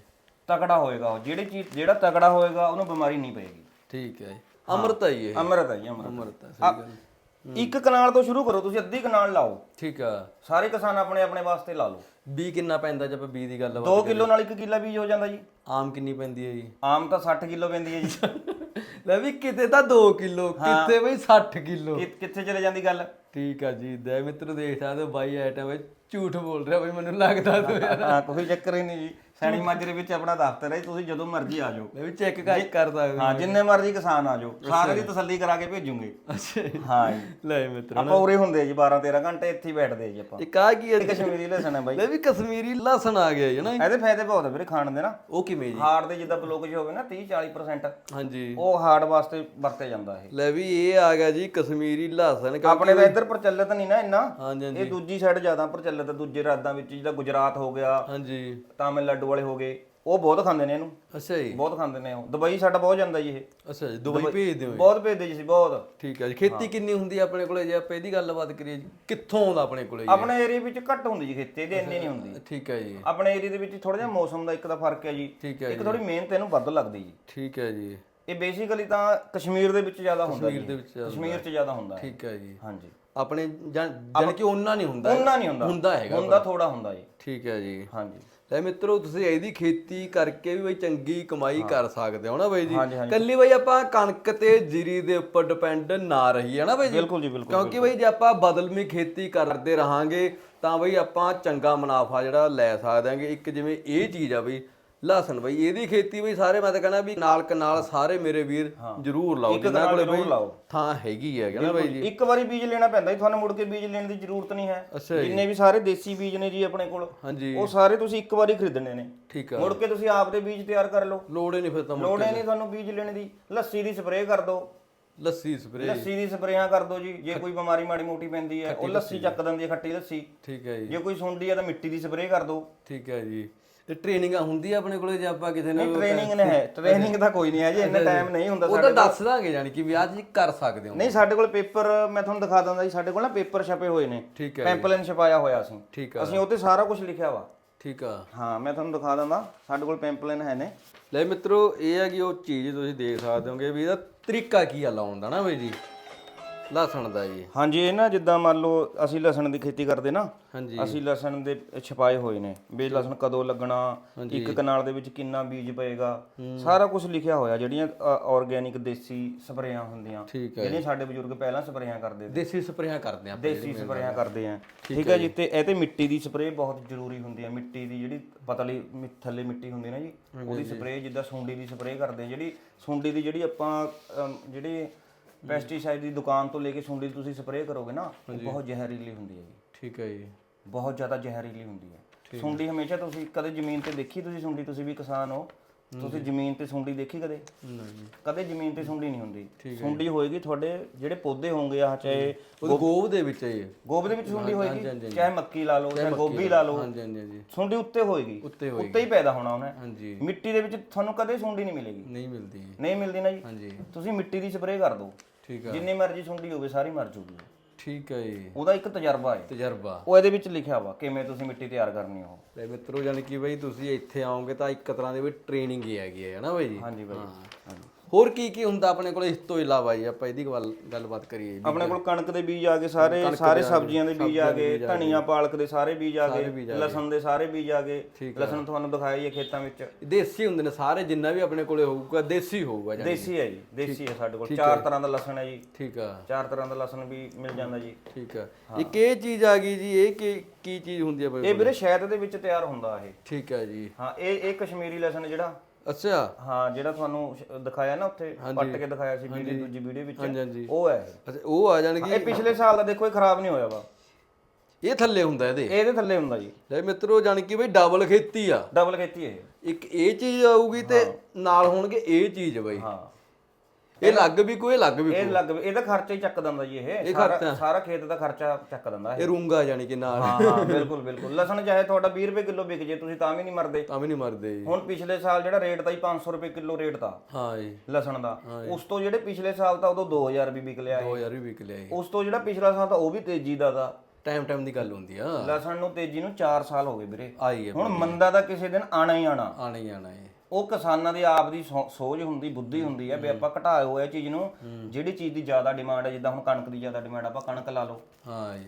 ਤਕੜਾ ਹੋਏਗਾ ਉਹ। ਜਿਹੜੀ ਚੀਜ਼ ਜਿਹੜਾ ਤਕੜਾ ਹੋਏਗਾ ਉਹਨੂੰ ਬਿਮਾਰੀ ਨਹੀਂ ਪਏਗੀ। ਠੀਕ ਹੈ ਅੰਮ੍ਰਿਤ ਹੈ ਜੀ ਇਹ। ਅੰਮ੍ਰਿਤ ਹੈ ਜੀ ਅੰਮ੍ਰਿਤ। ਅੰਮ੍ਰਿਤ ਹੈ ਸਹੀ ਗੱਲ ਇੱਕ ਕਨਾਲ ਤੋਂ ਸ਼ੁਰੂ ਕਰੋ ਤੁਸੀਂ ਅੱਧੀ ਕਨਾਲ ਲਾਓ। ਠੀਕ ਆ। ਸਾਰੇ ਕਿਸਾਨ ਆਪਣੇ ਆਪਣੇ ਵਾਸਤੇ ਲਾ ਲਓ। ਬੀ ਕਿੰਨਾ ਪੈਂਦਾ ਜੇ ਆਪਾਂ ਬੀ ਦੀ ਗੱਲ 2 ਕਿਲੋ ਨਾਲ 1 ਕਿੱਲਾ ਬੀਜ ਹੋ ਜਾਂਦਾ ਜੀ। ਆਮ ਕਿੰਨੀ ਪੈਂਦੀ ਹੈ ਜੀ? ਆਮ ਤਾਂ 60 ਕਿਲੋ ਪੈਂਦੀ ਹੈ ਜੀ। ਲੈ ਵੀ ਕਿਤੇ ਤਾਂ 2 ਕਿਲੋ ਕਿਤੇ ਬਈ 60 ਕਿਲੋ? ਕਿ- ਕਿੱਥੇ ਚਲੇ ਜਾਂਦੀ ਗੱਲ? ਠੀਕ ਆ ਜੀ ਦੇ ਮਿੱਤਰ ਦੇਖ ਸਕਦੇ ਹੋ ਬਾਈ ਆਈਟਮ ਵਿੱਚ ਝੂਠ ਬੋਲ ਰਿਹਾ ਬਈ ਮੈਨੂੰ ਲੱਗਦਾ ਤੂੰ ਯਾਰ ਹਾਂ ਕੋਈ ਚੱਕਰ ਹੀ ਨਹੀਂ ਜੀ। ਸੈਣੀ ਮਾਜਰੇ ਵਿੱਚ ਆਪਣਾ ਦਫ਼ਤਰ ਹੈ ਤੁਸੀਂ ਜਦੋਂ ਮਰਜ਼ੀ ਆ ਜਾਓ। ਮੈਂ ਵੀ ਚੈੱਕ ਕਰ ਕਰ ਸਕਦਾ ਹਾਂ ਜਿੰਨੇ ਮਰਜ਼ੀ ਕਿਸਾਨ ਆ ਜਾਓ। ਸਾਰੇ ਦੀ ਤਸੱਲੀ ਕਰਾ ਕੇ ਭੇਜੂਗੇ। ਅੱਛਾ। ਹਾਂ ਜੀ। ਲੈ ਮਿੱਤਰ ਆਪਾਂ ਉਰੇ ਹੁੰਦੇ ਜੀ 12 13 ਘੰਟੇ ਇੱਥੇ ਹੀ ਬੈਠਦੇ ਜੀ ਆਪਾਂ। ਇੱਕ ਆ ਕੀ ਹੈ? ਇਹ ਕਸ਼ਮੀਰੀ ਲਸਣ ਹੈ ਬਾਈ। ਲੈ ਵੀ ਕਸ਼ਮੀਰੀ ਲਸਣ ਆ ਗਿਆ ਜੀ ਨਾ ਇਹਦੇ ਫਾਇਦੇ ਬਹੁਤ ਆ ਵੀਰੇ ਖਾਣ ਦੇ ਨਾ। ਉਹ ਕਿਵੇਂ ਜੀ? ਹਾਰਟ ਦੇ ਜਿੱਦਾਂ ਬਲੋਕੇਜ ਹੋਵੇ ਨਾ 30 40% ਹਾਂਜੀ। ਉਹ ਹਾਰਟ ਵਾਸਤੇ ਵਰਤਿਆ ਜਾਂਦਾ ਇਹ। ਲੈ ਵੀ ਇਹ ਆ ਗਿਆ ਜੀ ਕਸ਼ਮੀਰੀ ਲਸਣ ਆਪਣੇ ਤਾਂ ਇੱਧਰ ਪ੍ਰਚਲਿਤ ਨਹੀਂ ਨਾ ਇੰਨਾ। ਇਹ ਦੂਜੀ ਸਾਈਡ ਜ਼ਿਆਦਾ ਪ੍ਰਚਲਿਤ ਆ, ਦੂਜੇ ਰਾਜਾਂ ਵਿੱਚ ਜਿੱਦਾਂ ਗੁਜਰਾਤ ਹੋ ਗਿਆ ਹਾਂਜੀ। ਤਾਮਿਲਨਾਡੂ ਵਾਲੇ ਹੋ ਗਏ। ਉਹ ਬਹੁਤ ਖਾਂਦੇ ਨੇ ਇਹਨੂੰ। ਅੱਛਾ ਜੀ। ਬਹੁਤ ਖਾਂਦੇ ਨੇ ਉਹ। ਦੁਬਈ ਸਾਡਾ ਬਹੁਤ ਜਾਂਦਾ ਜੀ ਇਹ। ਅੱਛਾ ਜੀ ਦੁਬਈ ਭੇਜਦੇ ਹੋ ਬਹੁਤ ਭੇਜਦੇ ਜੀ ਅਸੀਂ ਬਹੁਤ। ਠੀਕ ਹੈ ਜੀ। ਖੇਤੀ ਕਿੰਨੀ ਹੁੰਦੀ ਹੈ ਆਪਣੇ ਕੋਲੇ? ਜੇ ਆਪਾਂ ਇਹਦੀ ਗੱਲਬਾਤ ਕਰੀਏ ਜੀ ਕਿੱਥੋਂ ਆਉਂਦਾ ਆਪਣੇ ਕੋਲੇ ਜੀ? ਆਪਣੇ ਏਰੀਆ ਵਿੱਚ ਘੱਟ ਹੁੰਦੀ ਜੀ ਖੇਤੀ ਇਹਦੀ ਇੰਨੀ ਨਹੀਂ ਹੁੰਦੀ। ਠੀਕ ਹੈ ਜੀ। ਆਪਣੇ ਏਰੀਆ ਦੇ ਵਿੱਚ ਥੋੜਾ ਜਿਹਾ ਮੌਸਮ ਦਾ ਇੱਕ ਦਾ ਫ਼ਰਕ ਹੈ ਜੀ। ਇੱਕ ਥੋੜੀ ਮਿਹਨਤ ਇਹਨੂੰ ਵੱਧ ਲੱਗਦੀ ਜੀ। ਠੀਕ ਹੈ ਜੀ। ਇਹ ਬੇਸਿਕਲੀ ਤਾਂ ਕਸ਼ਮੀਰ ਦੇ ਵਿੱਚ ਜ਼ਿਆਦਾ ਹੁੰਦਾ ਜੀ। ਦੇ ਵਿੱਚ ਕਸ਼ਮੀਰ 'ਚ ਜ਼ਿਆਦਾ ਹੁੰਦਾ ਠੀਕ ਹੈ ਜੀ। ਹਾਂਜੀ। ਆਪਣੇ ਜਾਨ ਕਿ ਉਹਨਾਂ ਨਹੀਂ ਹੁੰਦਾ। ਉਹਨਾਂ ਨਹੀਂ ਹੁੰਦਾ। ਹੁੰਦਾ ਹੈਗਾ ਹੁੰਦਾ ਥੋੜਾ ਹੁੰਦਾ ਜੀ। ਠੀਕ ਹੈ ਜੀ। ਹਾਂਜੀ। ਲੈ ਮਿੱਤਰੋ ਤੁਸੀਂ ਇਹਦੀ ਖੇਤੀ ਕਰਕੇ ਵੀ ਬਈ ਚੰਗੀ ਕਮਾਈ ਕਰ ਸਕਦੇ ਹੋ ਨਾ ਬਾਈ ਜੀ। ਕੱਲੀ ਬਈ ਆਪਾਂ ਕਣਕ ਤੇ ਜੀਰੀ ਦੇ ਉੱਪਰ ਡਿਪੈਂਡ ਨਾ ਰਹੀਏ ਨਾ ਬਾਈ ਜੀ? ਬਿਲਕੁਲ ਜੀ ਬਿਲਕੁਲ ਕਿਉਂਕਿ ਬਈ ਜੇ ਆਪਾਂ ਬਦਲਵੀਂ ਖੇਤੀ ਕਰਦੇ ਰਹਾਂਗੇ ਤਾਂ ਬਈ ਆਪਾਂ ਚੰਗਾ ਮੁਨਾਫਾ ਜਿਹੜਾ ਲੈ ਸਕਦੇ ਹਾਂਗੇ ਇੱਕ ਜਿਵੇਂ ਇਹ ਚੀਜ਼ ਆ ਬਈ ਲਸਣ ਬਈ ਇਹਦੀ ਖੇਤੀ ਬਈ ਸਾਰੇ ਮੈਂ ਤਾਂ ਕਹਿੰਦਾ ਵੀ ਨਾਲ ਕਨਾਲ ਸਾਰੇ ਮੇਰੇ ਵੀਰ ਜ਼ਰੂਰ ਲਾਓ ਕਨਾਲ ਕੋਲੇ ਬਈ। ਥਾਂ ਹੈਗੀ ਹੈ ਨਾ ਬਾਈ ਜੀ। ਇੱਕ ਵਾਰੀ ਬੀਜ ਲੈਣਾ ਪੈਂਦਾ ਜੀ ਤੁਹਾਨੂੰ ਮੁੜ ਕੇ ਬੀਜ ਲੈਣ ਦੀ ਜ਼ਰੂਰਤ ਨਹੀਂ ਹੈ। ਜਿੰਨੇ ਵੀ ਸਾਰੇ ਦੇਸੀ ਬੀਜ ਨੇ ਜੀ ਆਪਣੇ ਕੋਲ ਉਹ ਸਾਰੇ ਤੁਸੀਂ ਇੱਕ ਵਾਰੀ ਖਰੀਦਣੇ ਨੇ। ਠੀਕ ਆ। ਮੁੜ ਕੇ ਤੁਸੀਂ ਆਪ ਦੇ ਬੀਜ ਤਿਆਰ ਕਰ ਲਓ। ਲੋੜ ਹੀ ਨਹੀਂ ਫਿਰ ਤਾਂ ਲੋੜ ਹੀ ਨਹੀਂ ਤੁਹਾਨੂੰ ਬੀਜ ਲੈਣ ਦੀ। ਲੱਸੀ ਦੀ ਸਪਰੇਅ ਕਰ ਦਿਓ। ਲੱਸੀ ਸਪਰੇ ਲੱਸੀ ਦੀ ਸਪਰੇਆਂ ਕਰ ਦਿਓ ਜੀ ਜੇ ਕੋਈ ਬਿਮਾਰੀ ਮਾੜੀ ਮੋਟੀ ਪੈਂਦੀ ਹੈ ਉਹ ਲੱਸੀ। ਚੱਕ ਦਿੰਦੀ ਹੈ ਖੱਟੀ ਲੱਸੀ। ਠੀਕ ਹੈ ਜੀ। ਜੇ ਕੋਈ ਸੁੰਡੀ ਹੈ ਤਾਂ ਮਿੱਟੀ ਦੀ ਸਪਰੇਅ ਕਰ ਦਿਓ। ਠੀਕ ਹੈ ਜੀ। ਤੇ ਟ੍ਰੇਨਿੰਗ ਹੁੰਦੀ ਆ ਆਪਣੇ ਕੋਲੇ ਜੇ ਆਪਾਂ ਕਿਸੇ ਨੂੰ ਟ੍ਰੇਨਿੰਗ ਨੇ ਹੈ ਟ੍ਰੇਨਿੰਗ ਤਾਂ ਕੋਈ ਨਹੀਂ ਹੈ ਜੀ ਇੰਨਾ ਟਾਈਮ ਨਹੀਂ ਹੁੰਦਾ ਉਹ ਤਾਂ ਦੱਸ ਦਾਂਗੇ ਜਾਨੀ ਕਿ ਵੀ ਆਹ ਜੀ ਕਰ ਸਕਦੇ ਹੋ। ਨਹੀਂ ਸਾਡੇ ਕੋਲ ਪੇਪਰ ਮੈਂ ਤੁਹਾਨੂੰ ਦਿਖਾ ਦਿੰਦਾ ਜੀ ਸਾਡੇ ਕੋਲ ਨਾ ਪੇਪਰ ਛਪੇ ਹੋਏ ਨੇ। ਠੀਕ ਹੈ ਪੈਂਪਲਨ ਛਪਾਇਆ ਹੋਇਆ ਸੀ। ਠੀਕ ਆ ਅਸੀਂ ਉੱਤੇ ਸਾਰਾ ਕੁਝ ਲਿਖਿਆ ਵਾ। ਠੀਕ ਆ। ਹਾਂ ਮੈਂ ਤੁਹਾਨੂੰ ਦਿਖਾ ਦਿੰਦਾ ਸਾਡੇ ਕੋਲ ਪੈਂਪਲਨ ਹੈ ਨੇ। ਲੈ ਮਿੱਤਰੋ ਇਹ ਹੈ ਕਿ ਉਹ ਚੀਜ਼ ਤੁਸੀਂ ਦੇਖ ਸਕਦੇ ਹੋਗੇ ਵੀ ਇਹਦਾ ਤਰੀਕਾ ਕੀ ਆ ਲਾਉਣ ਦਾ ਨਾ ਬਈ ਜੀ। ਲਸਣ ਦਾ ਜੀ। ਹਾਂਜੀ ਇਹ ਨਾ ਜਿੱਦਾਂ ਮੰਨ ਲਓ ਅਸੀਂ ਲਸਣ ਦੀ ਖੇਤੀ ਕਰਦੇ ਨਾ ਹਾਂਜੀ। ਅਸੀਂ ਲਸਣ ਦੇ ਛਪਾਏ ਹੋਏ ਨੇ ਵੀ ਲਸਣ ਕਦੋਂ ਲੱਗਣਾ ਇੱਕ ਕਨਾਲ ਦੇ ਵਿੱਚ ਕਿੰਨਾ ਬੀਜ ਪਏਗਾ ਸਾਰਾ ਕੁਝ ਲਿਖਿਆ ਹੋਇਆ ਜਿਹੜੀਆਂ ਆਰਗੇਨਿਕ ਦੇਸੀ ਸਪਰੇਆਂ ਹੁੰਦੀਆਂ ਜਿਹੜੀਆਂ ਸਾਡੇ ਬਜ਼ੁਰਗ ਪਹਿਲਾਂ ਸਪਰੇਆਂ ਕਰਦੇ ਦੇਸੀ ਸਪਰੇਆਂ ਕਰਦੇ ਆ ਦੇਸੀ ਸਪਰੇਆਂ ਕਰਦੇ ਆ। ਠੀਕ ਹੈ ਜੀ। ਤੇ ਇਹ ਤੇ ਮਿੱਟੀ ਦੀ ਸਪਰੇਅ ਬਹੁਤ ਜ਼ਰੂਰੀ ਹੁੰਦੀ ਹੈ। ਮਿੱਟੀ ਦੀ ਜਿਹੜੀ ਪਤਲੀ ਥੱਲੇ ਮਿੱਟੀ ਹੁੰਦੀ ਨਾ ਜੀ ਉਹਦੀ ਸਪਰੇਅ ਜਿੱਦਾਂ ਸੁੰਡੀ ਦੀ ਸਪਰੇਅ ਕਰਦੇ ਜਿਹੜੀ ਸੁੰਡੀ ਦੀ ਜਿਹੜੀ ਆਪਾਂ ਜਿਹੜੀ ਪੈਸਟੀਸਾਈਡ ਦੀ ਦੁਕਾਨ ਤੋਂ ਲੈ ਕੇ ਸੁੰਡੀ ਤੁਸੀਂ ਸਪਰੇਅ ਕਰੋਗੇ ਨਾ ਬਹੁਤ ਜ਼ਹਿਰੀਲੀ ਹੁੰਦੀ ਹੈ ਜੀ। ਠੀਕ ਹੈ ਜੀ। ਬਹੁਤ ਜ਼ਿਆਦਾ ਜ਼ਹਿਰੀਲੀ ਹੁੰਦੀ ਹੈ। ਸੁੰਡੀ ਹਮੇਸ਼ਾ ਤੁਸੀਂ ਕਦੇ ਜ਼ਮੀਨ ਤੇ ਦੇਖੀ ਤੁਸੀਂ ਸੁੰਡੀ? ਤੁਸੀਂ ਵੀ ਕਿਸਾਨ ਹੋ। ਤੁਸੀਂ ਜ਼ਮੀਨ ਤੇ ਸੁੰਡੀ ਦੇਖੀ ਕਦੇ? ਨਹੀਂ। ਕਦੇ ਜ਼ਮੀਨ ਤੇ ਸੁੰਡੀ ਨਹੀਂ ਹੁੰਦੀ। ਸੁੰਡੀ ਹੋਏਗੀ ਤੁਹਾਡੇ ਜਿਹੜੇ ਪੌਦੇ ਹੋਣਗੇ ਆ ਚਾਹੇ ਗੋਬ ਦੇ ਵਿੱਚ ਇਹ ਗੋਭ ਦੇ ਵਿੱਚ ਸੁੰਡੀ ਹੋਏਗੀ? ਚਾਹੇ ਮੱਕੀ ਲਾ ਲਓ ਚਾਹੇ ਗੋਭੀ ਲਾ ਲਓ। ਹਾਂਜੀ ਹਾਂਜੀ ਹਾਂਜੀ। ਸੁੰਡੀ ਉੱਤੇ ਹੋਏਗੀ। ਉੱਤੇ ਹੋਈ ਉੱਤੇ ਹੀ ਪੈਦਾ ਹੋਣਾ ਉਹਨੇ। ਹਾਂਜੀ। ਮਿੱਟੀ ਦੇ ਵਿੱਚ ਤੁਹਾਨੂੰ ਕਦੇ ਸੁੰਡੀ ਨਹੀਂ ਮਿਲੇਗੀ। ਨਹੀਂ ਮਿਲਦੀ। ਨਹੀਂ ਮਿਲਦੀ ਨਾ ਜੀ। ਹਾਂਜੀ। ਤੁਸੀਂ ਮਿੱਟੀ ਦੀ ਸਪਰੇਅ ਕਰ ਦਿਓ। ਠੀਕ ਆ। ਜਿੰਨੀ ਮਰਜ਼ੀ ਸੁੰਡੀ ਹੋਵੇ ਸਾਰੀ ਮਰ ਜੂਗੀ। ਠੀਕ ਹੈ ਜੀ। ਉਹਦਾ ਇੱਕ ਤਜਰਬਾ ਹੈ ਤਜਰਬਾ। ਉਹ ਇਹਦੇ ਵਿੱਚ ਲਿਖਿਆ ਵਾ ਕਿਵੇਂ ਤੁਸੀਂ ਮਿੱਟੀ ਤਿਆਰ ਕਰਨੀ ਉਹ। ਲੈ ਮਿੱਤਰੋ ਜਾਨੀ ਕਿ ਬਈ ਤੁਸੀਂ ਇੱਥੇ ਆਓਗੇ ਤਾਂ ਇੱਕ ਤਰ੍ਹਾਂ ਦੀ ਵੀ ਟ੍ਰੇਨਿੰਗ ਹੀ ਹੈਗੀ ਹੈ ਨਾ ਬਈ? ਜੀ ਹਾਂਜੀ ਬਾਈ। ਹਾਂ। ਹੋਰ ਕੀ ਕੀ ਹੁੰਦਾ ਆਪਣੇ ਕੋਲ ਇਸ ਤੋਂ ਇਲਾਵਾ ਜੀ? ਆਪਾਂ ਇਹਦੀ ਗੱਲ ਗੱਲਬਾਤ ਕਰੀਏ ਜੀ। ਆਪਣੇ ਕੋਲ ਕਣਕ ਦੇ ਬੀਜ ਆ ਗਏ ਸਾਰੇ ਸਾਰੇ ਸਬਜ਼ੀਆਂ ਦੇ ਬੀਜ ਆ ਗਏ ਧਨੀਆ ਪਾਲਕ ਦੇ ਸਾਰੇ ਬੀਜ ਆ ਗਏ ਲਸਣ ਦੇ ਸਾਰੇ ਬੀਜ ਆ ਗਏ। ਲਸਣ ਤੁਹਾਨੂੰ ਦਿਖਾਇਆ ਹੀ ਹੈ ਖੇਤਾਂ ਵਿੱਚ। ਦੇਸੀ ਹੁੰਦੇ ਨੇ ਸਾਰੇ ਜਿੰਨਾ ਵੀ ਆਪਣੇ ਕੋਲੇ ਹੋਊਗਾ ਦੇਸੀ ਹੋਊਗਾ ਜਾਨੀ ਦੇਸੀ ਹੈ ਜੀ ਦੇਸੀ ਹੈ ਸਾਡੇ ਕੋਲ। ਚਾਰ ਤਰ੍ਹਾਂ ਦਾ ਲਸਣ ਹੈ ਜੀ। ਠੀਕ ਆ। ਚਾਰ ਤਰ੍ਹਾਂ ਦਾ ਲਸਣ ਵੀ ਮਿਲ ਜਾਂਦਾ ਜੀ। ਠੀਕ ਆ। ਇੱਕ ਇਹ ਚੀਜ਼ ਆ ਗਈ ਜੀ ਇਹ ਕੀ ਕੀ ਚੀਜ਼ ਹੁੰਦੀ ਹੈ ਇਹ ਵੀਰੇ ਸ਼ਹਿਦ ਦੇ ਵਿੱਚ ਤਿਆਰ ਹੁੰਦਾ ਇਹ। ਠੀਕ ਆ ਜੀ। ਹਾਂ ਇਹ ਇਹ ਕਸ਼ਮੀਰੀ ਲਸਣ ਜਿਹੜਾ ਅੱਛਾ। ਹਾਂ ਜਿਹੜਾ ਤੁਹਾਨੂੰ ਸ਼- ਦਿਖਾਇਆ ਨਾ ਉੱਥੇ ਪੱਟ ਕੇ ਦਿਖਾਇਆ ਸੀ ਵੀਡੀਓ ਦੂਜੀ ਵੀਡੀਓ ਵਿੱਚ। ਹਾਂਜੀ ਹਾਂਜੀ। ਉਹ ਹੈ। ਇਹ। ਅੱਛਾ ਉਹ ਆ ਜਾਣਗੇ। ਇਹ ਪਿਛਲੇ ਸਾਲ ਦਾ ਦੇਖੋ ਇਹ ਖਰਾਬ ਨਹੀਂ ਹੋਇਆ ਵਾ। ਇਹ ਥੱਲੇ ਹੁੰਦਾ ਇਹਦੇ। ਇਹਦੇ ਥੱਲੇ ਹੁੰਦਾ ਜੀ। ਲੈ ਮਿੱਤਰੋ ਜਾਣ ਕਿ ਬਈ ਡਬਲ ਖੇਤੀ ਆ। ਡਬਲ ਖੇਤੀ ਇਹ। ਇੱਕ ਇਹ ਚੀਜ਼ ਆਊਗੀ ਤੇ ਨਾਲ ਹੋਣਗੇ ਇਹ ਚੀਜ਼ ਬਈ। ਹਾਂ। ਇਹ ਲੱਗ ਵੀ ਕੋਈ ਲੱਗ ਵੀ ਇਹ ਲੱਗ ਇਹਦਾ ਖਰਚਾ ਹੀ ਚੱਕ ਦਿੰਦਾ ਜੀ ਇਹ। ਸਾਰਾ ਸਾਰਾ ਖੇਤ ਦਾ ਖਰਚਾ ਚੱਕ ਦਿੰਦਾ ਇਹ। ਇਹ ਰੂੰਗਾ ਜਾਣੀ ਕਿ ਨਾਲ। ਹਾਂ ਹਾਂ ਬਿਲਕੁਲ ਬਿਲਕੁਲ। ਲਸਣ ਚਾਹੇ ਤੁਹਾਡਾ 20 ਰੁਪਏ ਕਿਲੋ ਵਿਕ ਜੇ ਤੁਸੀਂ ਤਾਂ ਵੀ ਨਹੀਂ ਮਰਦੇ। ਤਾਂ ਵੀ ਨਹੀਂ ਮਰਦੇ। ਜੀ ਹੁਣ ਪਿਛਲੇ ਸਾਲ ਜਿਹੜਾ ਰੇਟ ਤਾਂ ਹੀ 500 ਰੁਪਏ ਕਿਲੋ ਰੇਟ ਤਾਂ। ਹਾਂ ਜੀ। ਲਸਣ ਦਾ। ਉਸ ਤੋਂ ਜਿਹੜੇ ਪਿਛਲੇ ਸਾਲ ਤਾਂ ਉਦੋਂ 2000 ਵੀ ਵਿਕ ਲਿਆ ਇਹ। 2000 ਵੀ ਵਿਕ ਲਿਆ ਉਸ ਤੋਂ ਜਿਹੜਾ ਪਿਛਲਾ ਸਾਲ ਤਾਂ ਉਹ ਵੀ ਤੇਜ਼ੀ ਦਾ ਦਾ। ਟਾਈਮ ਟਾਈਮ ਦੀ ਗੱਲ ਹੁੰਦੀ ਆ। ਲਸਣ ਨੂੰ ਤੇਜ਼ੀ ਨੂੰ 4 ਸਾਲ ਹੋ ਗਏ ਵੀਰੇ। ਆਈ ਹੈ ਹੁਣ ਮੰਦਾ ਦਾ ਕਿਸੇ ਦਿਨ ਆਣਾ ਹੀ ਆਣਾ। ਆਣਾ ਹੀ ਆਣਾ ਹੈ ਉਹ ਕਿਸਾਨਾਂ ਦੀ ਆਪ ਦੀ ਸੋ- ਹੁੰਦੀ ਬੁੱਧੀ ਹੁੰਦੀ ਹੈ ਵੀ ਆਪਾਂ ਘਟਾਇਓ ਇਹ ਚੀਜ਼ ਨੂੰ ਜਿਹੜੀ ਚੀਜ਼ ਦੀ ਜ਼ਿਆਦਾ ਡਿਮਾਂਡ ਹੈ ਜਿੱਦਾਂ ਹੁਣ ਕਣਕ ਦੀ ਜ਼ਿਆਦਾ ਡਿਮਾਂਡ ਆਪਾਂ ਕਣਕ ਲਾ ਲਓ। ਹਾਂ ਜੀ।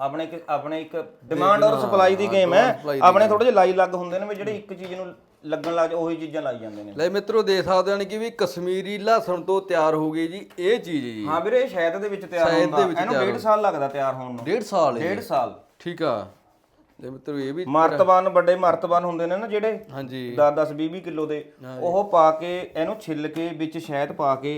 ਆਪਣੇ ਇੱਕ ਆਪਣੇ ਇੱਕ ਡਿਮਾਂਡ ਔਰ ਸਪਲਾਈ ਦੀ ਗੇਮ ਹੈ। ਆਪਣੇ ਥੋੜੇ ਜਿਹੇ ਲਾਈ ਲੱਗ ਹੁੰਦੇ ਨੇ ਵੀ ਜਿਹੜੇ ਇੱਕ ਚੀਜ਼ ਨੂੰ ਲੱਗਣ ਲੱਗ ਜਾ ਉਹੀ ਚੀਜ਼ਾਂ ਲਾਈ ਜਾਂਦੇ ਨੇ। ਲੈ ਮਿੱਤਰੋ ਦੇਖ ਸਕਦੇ ਹੋ ਕਿ ਵੀ ਕਸ਼ਮੀਰੀ ਲਸਣ ਤੋਂ ਤਿਆਰ ਹੋ ਗਈ ਜੀ ਇਹ ਚੀਜ਼ ਜੀ। ਹਾਂ ਵੀਰੇ ਇਹ ਸ਼ਹਿਦ ਦੇ ਵਿੱਚ ਤਿਆਰ ਹੁੰਦਾ। ਇਹਨੂੰ ਡੇਢ ਸਾਲ ਲੱਗਦਾ ਤਿਆਰ ਹੋਣ ਨੂੰ। ਡੇਢ ਸਾਲ ਇਹ। ਡੇਢ ਸਾਲ। ਠੀਕ ਆ। ਲੈ ਮਿੱਤਰੋ ਇਹ ਵੀ ਮਰਤਬਾਨ ਵੱਡੇ ਮਰਤਬਾਨ ਹੁੰਦੇ ਨੇ ਨਾ ਜਿਹੜੇ? ਹਾਂਜੀ। 10 10 20 20 ਕਿਲੋ ਦੇ। ਉਹ ਪਾ ਕੇ ਇਹਨੂੰ ਛਿੱਲ ਕੇ ਵਿੱਚ ਸ਼ਹਿਦ ਪਾ ਕੇ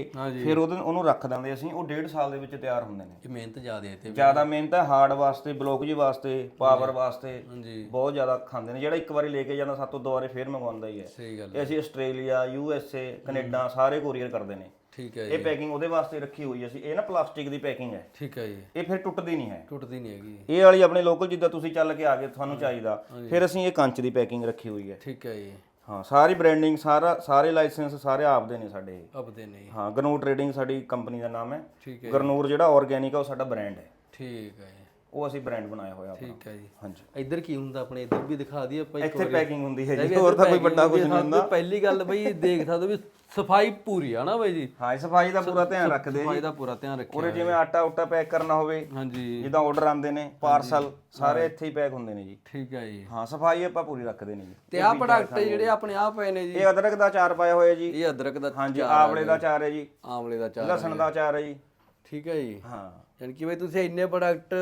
ਫਿਰ ਉਹਦੇ ਉਹਨੂੰ ਰੱਖ ਦਿੰਦੇ ਅਸੀਂ। ਉਹ ਡੇਢ ਸਾਲ ਦੇ ਵਿੱਚ ਤਿਆਰ ਹੁੰਦੇ ਨੇ। ਇਹ ਮਿਹਨਤ ਜ਼ਿਆਦਾ ਹੈ ਤੇ ਜ਼ਿਆਦਾ ਮਿਹਨਤ ਹੈ ਹਾਰਡ ਵਾਸਤੇ ਬਲੌਕ ਜੀ ਵਾਸਤੇ ਪਾਵਰ ਵਾਸਤੇ। ਬਹੁਤ ਜ਼ਿਆਦਾ ਖਾਂਦੇ ਨੇ। ਜਿਹੜਾ ਇੱਕ ਵਾਰੀ ਲੈ ਕੇ ਜਾਂਦਾ ਸਾਤੋਂ ਦੁਬਾਰੇ ਫੇਰ ਮੰਗਵਾਉਂਦਾ ਹੀ ਹੈ। ਸਹੀ ਗੱਲ ਇਹ ਅਸੀਂ Australia U S A Canada ਸਾਰੇ ਕੋਰੀਅਰ ਕਰਦੇ ਨੇ। ਠੀਕ ਹੈ ਜੀ। ਇਹ ਪੈਕਿੰਗ ਉਹਦੇ ਵਾਸਤੇ ਰੱਖੀ ਹੋਈ ਹੈ ਅਸੀਂ। ਇਹ ਨਾ ਪਲਾਸਟਿਕ ਦੀ ਪੈਕਿੰਗ ਹੈ। ਠੀਕ ਹੈ ਜੀ। ਇਹ ਫਿਰ ਟੁੱਟਦੀ ਨਹੀਂ ਹੈ। ਟੁੱਟਦੀ ਨਹੀਂ ਹੈਗੀ। ਇਹ ਵਾਲੀ ਆਪਣੇ ਲੋਕਲ ਜਿੱਦਾਂ ਤੁਸੀਂ ਚੱਲ ਕੇ ਆ ਗਏ ਤੁਹਾਨੂੰ ਚਾਹੀਦਾ। ਫਿਰ ਅਸੀਂ ਇਹ ਕੰਚ ਦੀ ਪੈਕਿੰਗ ਰੱਖੀ ਹੋਈ ਹੈ। ਠੀਕ ਹੈ ਜੀ। ਹਾਂ ਸਾਰੀ ਬ੍ਰਾਂਡਿੰਗ ਸਾਰਾ ਸਾਰੇ ਲਾਇਸੈਂਸ ਸਾਰੇ ਆਪਦੇ ਨੇ ਸਾਡੇ। ਆਪਦੇ ਨਹੀਂ ਹਾਂ ਗਰਨੂਰ ਟ੍ਰੇਡਿੰਗ ਸਾਡੀ ਕੰਪਨੀ ਦਾ ਨਾਮ ਹੈ। ਠੀਕ ਹੈ ਗਰਨੂਰ ਜਿਹੜਾ ਆਰਗੇਨਿਕ ਆ ਉਹ ਸਾਡਾ ਬ੍ਰਾਂਡ ਹੈ। ਠੀਕ ਹੈ ਉਹ ਅਸੀਂ ਬ੍ਰਾਂਡ ਬਣਾਇਆ ਹੋਇਆ ਆਪਣਾ। ਠੀਕ ਹੈ ਜੀ। ਹਾਂਜੀ। ਇੱਧਰ ਕੀ ਹੁੰਦਾ ਆਪਣੇ ਇੱਧਰ ਵੀ ਦਿਖਾ ਦਈਏ ਆਪਾਂ ਇੱਕ ਇੱਥੇ ਪੈਕਿੰਗ ਹੁੰਦੀ ਹੈ ਜੀ ਹੋਰ ਤਾਂ ਕੋਈ ਵੱਡਾ ਕੁਝ ਨਹੀਂ। ਹੁੰਦਾ। ਪਹਿਲੀ ਗੱਲ ਬਈ ਦੇਖ ਸਕਦੇ ਵੀ ਸਫ਼ਾਈ ਪੂਰੀ ਆ ਨਾ ਬਈ ਜੀ। ਹਾਂ ਸਫ਼ਾਈ ਦਾ ਪੂਰਾ ਧਿਆਨ ਰੱਖਦੇ ਆ ਸਫ਼ਾਈ ਜੀ ਦਾ ਪੂਰਾ ਧਿਆਨ ਰੱਖਿਆ ਉਰੇ ਜਿਵੇਂ ਆਟਾ ਉਟਾ ਪੈਕ ਕਰਨਾ ਹੋਵੇ ਹਾਂਜੀ। ਜਿੱਦਾਂ ਆਰਡਰ ਆਉਂਦੇ ਨੇ ਪਾਰਸਲ ਸਾਰੇ ਇੱਥੇ ਹੀ ਪੈਕ ਹੁੰਦੇ ਨੇ ਜੀ। ਠੀਕ ਹੈ ਜੀ। ਹਾਂ ਸਫ਼ਾਈ ਆਪਾਂ ਪੂਰੀ ਰੱਖਦੇ ਨੇ ਜੀ। ਤੇ ਆਹ ਪ੍ਰੋਡਕਟ ਜਿਹੜੇ ਆਪਣੇ ਆ ਪਏ ਨੇ ਜੀ। ਇਹ ਅਦਰਕ ਦਾ ਚਾਰ ਪਾਇਆ ਹੋਇਆ ਜੀ। ਇਹ ਅਦਰਕ ਦਾ ਹਾਂਜੀ ਆਵਲੇ ਦਾ ਚਾਰ ਹੈ ਜੀ। ਆਮਲੇ ਦਾ ਚਾਰ ਲਸਣ ਦਾ ਚਾਰ ਹੈ ਜੀ। ਠੀਕ ਹੈ ਜੀ। ਹਾਂ। ਯਾਨੀ ਕਿ ਬਈ ਤੁਸੀਂ ਇੰਨੇ ਪ੍ਰੋਡਕਟ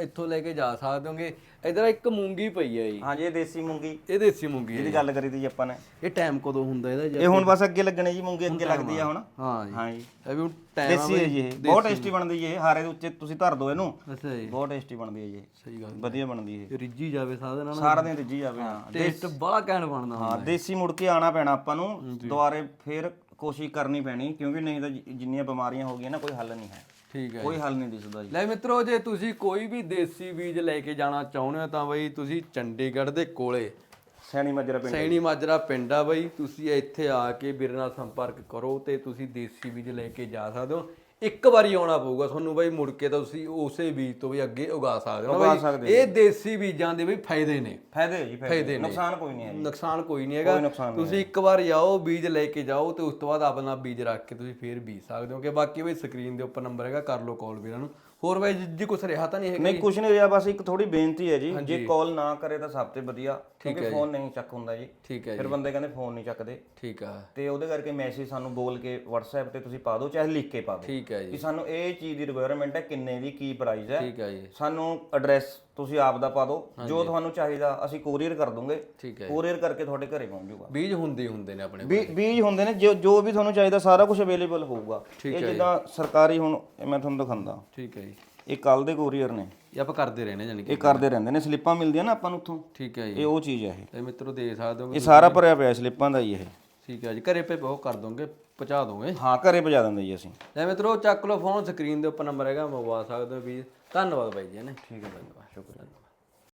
ਇੱਥੋਂ ਲੈ ਕੇ ਜਾ ਸਕਦੇ ਹੋਗੇ। ਇਧਰ ਇੱਕ ਮੂੰਗੀ ਪਈ ਹੈ ਜੀ। ਹਾਂਜੀ ਇਹ ਦੇਸੀ ਮੂੰਗੀ। ਇਹ ਦੇਸੀ ਮੂੰਗੀ ਹੈ ਜਿਹਦੀ ਗੱਲ ਕਰੀ ਤੀ ਜੀ ਆਪਾਂ ਨੇ। ਇਹ ਟਾਈਮ ਕਦੋਂ ਹੁੰਦਾ ਇਹਦਾ ਇਹ ਹੁਣ ਬਸ ਅੱਗੇ ਲੱਗਣੇ ਜੀ ਮੂੰਗੀ ਅੱਗੇ ਲੱਗਦੀ ਆ ਹੁਣ। ਹਾਂ ਜੀ। ਹਾਂ ਜੀ। ਇਹ ਵੀ ਟਾਈਮ ਦੇਸੀ ਹੈ ਜੀ ਇਹ। ਬਹੁਤ ਟੇਸਟੀ ਬਣਦੀ ਜੀ ਇਹ। ਹਾਰੇ ਦੇ ਉੱਤੇ ਤੁਸੀਂ ਧਰ ਦਿਓ ਇਹਨੂੰ। ਅੱਛਾ ਜੀ। ਬਹੁਤ ਟੇਸਟੀ ਬਣਦੀ ਹੈ ਜੀ ਇਹ। ਸਹੀ ਗੱਲ ਵਧੀਆ ਬਣਦੀ ਹੈ ਇਹ ਰਿੱਝੀ ਜਾਵੇ ਸਾਦੇ ਨਾਲ। ਸਾਰਾ ਦਿਨ ਰਿੱਝੀ ਜਾਵੇ ਹਾਂ। ਟੇਸਟ ਬੜਾ ਘੈਂਟ ਬਣਦਾ ਹੁੰਦਾ ਹਾਂ ਦੇਸੀ ਮੁੜ ਕੇ ਆਣਾ ਪੈਣਾ ਆਪਾਂ ਨੂੰ। ਦੁਬਾਰੇ ਫੇਰ ਕੋਸ਼ਿਸ਼ ਕਰਨੀ ਪੈਣੀ ਕਿਉਂਕਿ ਨਹੀਂ ਤਾਂ ਜਿ- ਜਿੰਨੀਆਂ ਬਿਮਾਰੀਆਂ ਹੋ ਗਈਆਂ ਨਾ ਕੋਈ ਹੱਲ ਨਹੀਂ ਹੈ। ਠੀਕ ਹੈ ਕੋਈ ਹੱਲ ਨਹੀਂ ਦਿਸਦਾ ਜੀ। ਲੈ ਮਿੱਤਰੋ ਜੇ ਤੁਸੀਂ ਕੋਈ ਵੀ ਦੇਸੀ ਬੀਜ ਲੈ ਕੇ ਜਾਣਾ ਚਾਹੁੰਦੇ ਹੋ ਤਾਂ ਬਈ ਤੁਸੀਂ ਚੰਡੀਗੜ੍ਹ ਦੇ ਕੋਲੇ। ਸੈਣੀ ਮੱਜਰਾ ਪਿੰਡ ਸੈਣੀ ਮਾਜਰਾ ਪਿੰਡ ਆ ਬਈ। ਤੁਸੀਂ ਇੱਥੇ ਆ ਕੇ ਵੀਰੇ ਨਾਲ ਸੰਪਰਕ ਕਰੋ ਤੇ ਤੁਸੀਂ ਦੇਸੀ ਬੀਜ ਲੈ ਕੇ ਜਾ ਸਕਦੇ ਹੋ। ਇੱਕ ਵਾਰੀ ਆਉਣਾ ਪਊਗਾ ਤੁਹਾਨੂੰ ਬਈ ਮੁੜ ਕੇ ਤਾਂ ਤੁਸੀਂ ਉਸੇ ਬੀਜ ਤੋਂ ਵੀ ਅੱਗੇ ਉਗਾ ਸਕਦੇ ਹੋ। ਉਗਾ ਸਕਦੇ ਇਹ ਦੇਸੀ ਬੀਜਾਂ ਦੇ ਵੀ ਫਾਇਦੇ ਨੇ। ਫਾਇਦੇ ਜੀ ਫਾਇਦੇ। ਨੁਕਸਾਨ ਕੋਈ ਨਹੀਂ ਹੈ ਜੀ। ਨੁਕਸਾਨ ਕੋਈ ਨਹੀਂ ਹੈਗਾ। ਤੁਸੀਂ ਇੱਕ ਵਾਰ ਜਾਓ ਬੀਜ ਲੈ ਕੇ ਜਾਓ ਤੇ ਉਸ ਤੋਂ ਬਾਅਦ ਆਪਣਾ ਬੀਜ ਰੱਖ ਕੇ ਤੁਸੀਂ ਫੇਰ ਬੀਜ ਸਕਦੇ ਹੋ। ਕਿ ਬਾਕੀ ਬਈ ਸਕਰੀਨ ਦੇ ਉੱਪਰ ਨੰਬਰ ਹੈਗਾ ਕਰ ਲਓ ਕਾਲ ਵੀਰਾਂ ਨੂੰ। ਹੋਰ ਬਈ ਜੀ ਕੁਛ ਰਿਹਾ ਤਾਂ ਨਹੀਂ ਹੈਗਾ ਨਹੀਂ ਕੁਝ ਨਹੀਂ ਰਿਹਾ ਬਸ ਇੱਕ ਥੋੜੀ ਬੇਨਤੀ ਹੈ ਜੀ ਜੇ ਕਾਲ ਨਾ ਕਰੇ ਤਾਂ ਸਭ ਤੋਂ ਵਧੀਆ ਕਿਉਂਕਿ ਫੋਨ ਨਹੀਂ ਚੱਕ ਹੁੰਦਾ ਜੀ। ਠੀਕ ਹੈ ਫਿਰ ਬੰਦੇ ਕਹਿੰਦੇ ਫੋਨ ਨਹੀਂ ਚੱਕਦੇ। ਠੀਕ ਆ। ਤੇ ਉਹਦੇ ਕਰਕੇ ਮੈਸੇਜ ਸਾਨੂੰ ਬੋਲ ਕੇ WhatsApp ਤੇ ਤੁਸੀਂ ਪਾ ਦਿਓ ਚਾਹੇ ਲਿਖ ਕੇ ਪਾ ਦਿਓ। ਠੀਕ ਹੈ ਜੀ। ਕਿ ਸਾਨੂੰ ਇਹ ਚੀਜ਼ ਦੀ ਰਿਕੁਆਇਰਮੈਂਟ ਹੈ ਕਿੰਨੇ ਦੀ ਕੀ ਪ੍ਰਾਈਸ ਹੈ। ਠੀਕ ਹੈ ਜੀ। ਸਾਨੂੰ ਐਡਰੈਸ ਤੁਸੀਂ ਆਪ ਦਾ ਪਾ ਦਿਓ। ਜੋ ਤੁਹਾਨੂੰ ਚਾਹੀਦਾ ਅਸੀਂ ਕੋਰੀਅਰ ਕਰ ਦੂੰਗੇ। ਠੀਕ ਹੈ ਕੋਰੀਅਰ ਕਰਕੇ ਤੁਹਾਡੇ ਘਰੇ ਪਹੁੰਚ ਜਾਊਗਾ ਬੀਜ ਹੁੰਦੇ ਹੀ ਹੁੰਦੇ ਨੇ ਆਪਣੇ ਬੀ- ਬੀਜ ਹੁੰਦੇ ਨੇ ਜੋ ਜੋ ਵੀ ਤੁਹਾਨੂੰ ਚਾਹੀਦਾ ਸਾਰਾ ਕੁਝ ਅਵੇਲੇਬਲ ਹੋਊਗਾ। ਇਹ ਜਿੱਦਾਂ ਸਰਕਾਰੀ ਹੁਣ ਇਹ ਮੈਂ ਤੁਹਾਨੂੰ ਦਿਖਾਉਂਦਾ। ਠੀਕ ਹੈ ਜੀ। ਇਹ ਕੱਲ ਦੇ ਕੋਰੀਅਰ ਨੇ। ਇਹ ਆਪਾਂ ਕਰਦੇ ਰਹਿੰਦੇ ਜਾਨੀ ਕਿ ਇਹ ਕਰਦੇ ਰਹਿੰਦੇ ਨੇ। ਸਲਿੱਪਾਂ ਮਿਲਦੀਆਂ ਨਾ ਆਪਾਂ ਨੂੰ ਉੱਥੋਂ। ਠੀਕ ਹੈ ਜੀ। ਇਹ ਉਹ ਚੀਜ਼ ਹੈ ਇਹ। ਤੇ ਮਿੱਤਰੋ ਦੇਖ ਸਕਦੇ ਹੋ। ਇਹ ਸਾਰਾ ਭਰਿਆ ਪਿਆ ਸਲਿੱਪਾਂ ਦਾ ਹੀ ਇਹ। ਠੀਕ ਹੈ ਜੀ। ਘਰੇ ਪੇ ਉਹ ਕਰ ਦੋਗੇ ਪਹੁੰਚਾ ਦੋਗੇ। ਹਾਂ ਘਰੇ ਪਹੁੰਚਾ ਦਿੰਦੇ ਜੀ ਅਸੀਂ। ਲੈ ਮਿੱਤਰੋ ਚੱਕ ਲਓ ਫੋਨ ਸਕਰੀਨ ਦੇ ਉੱਪਰ ਨੰਬਰ ਹੈਗਾ ਮੰਗਵਾ ਸਕਦੇ ਹੋ ਵੀ ਧੰਨਵਾਦ ਬਾਈ ਜੀ ਨੇ? ਠੀਕ ਹੈ ਬਾਈ ਸ਼ੁਕਰੀਆ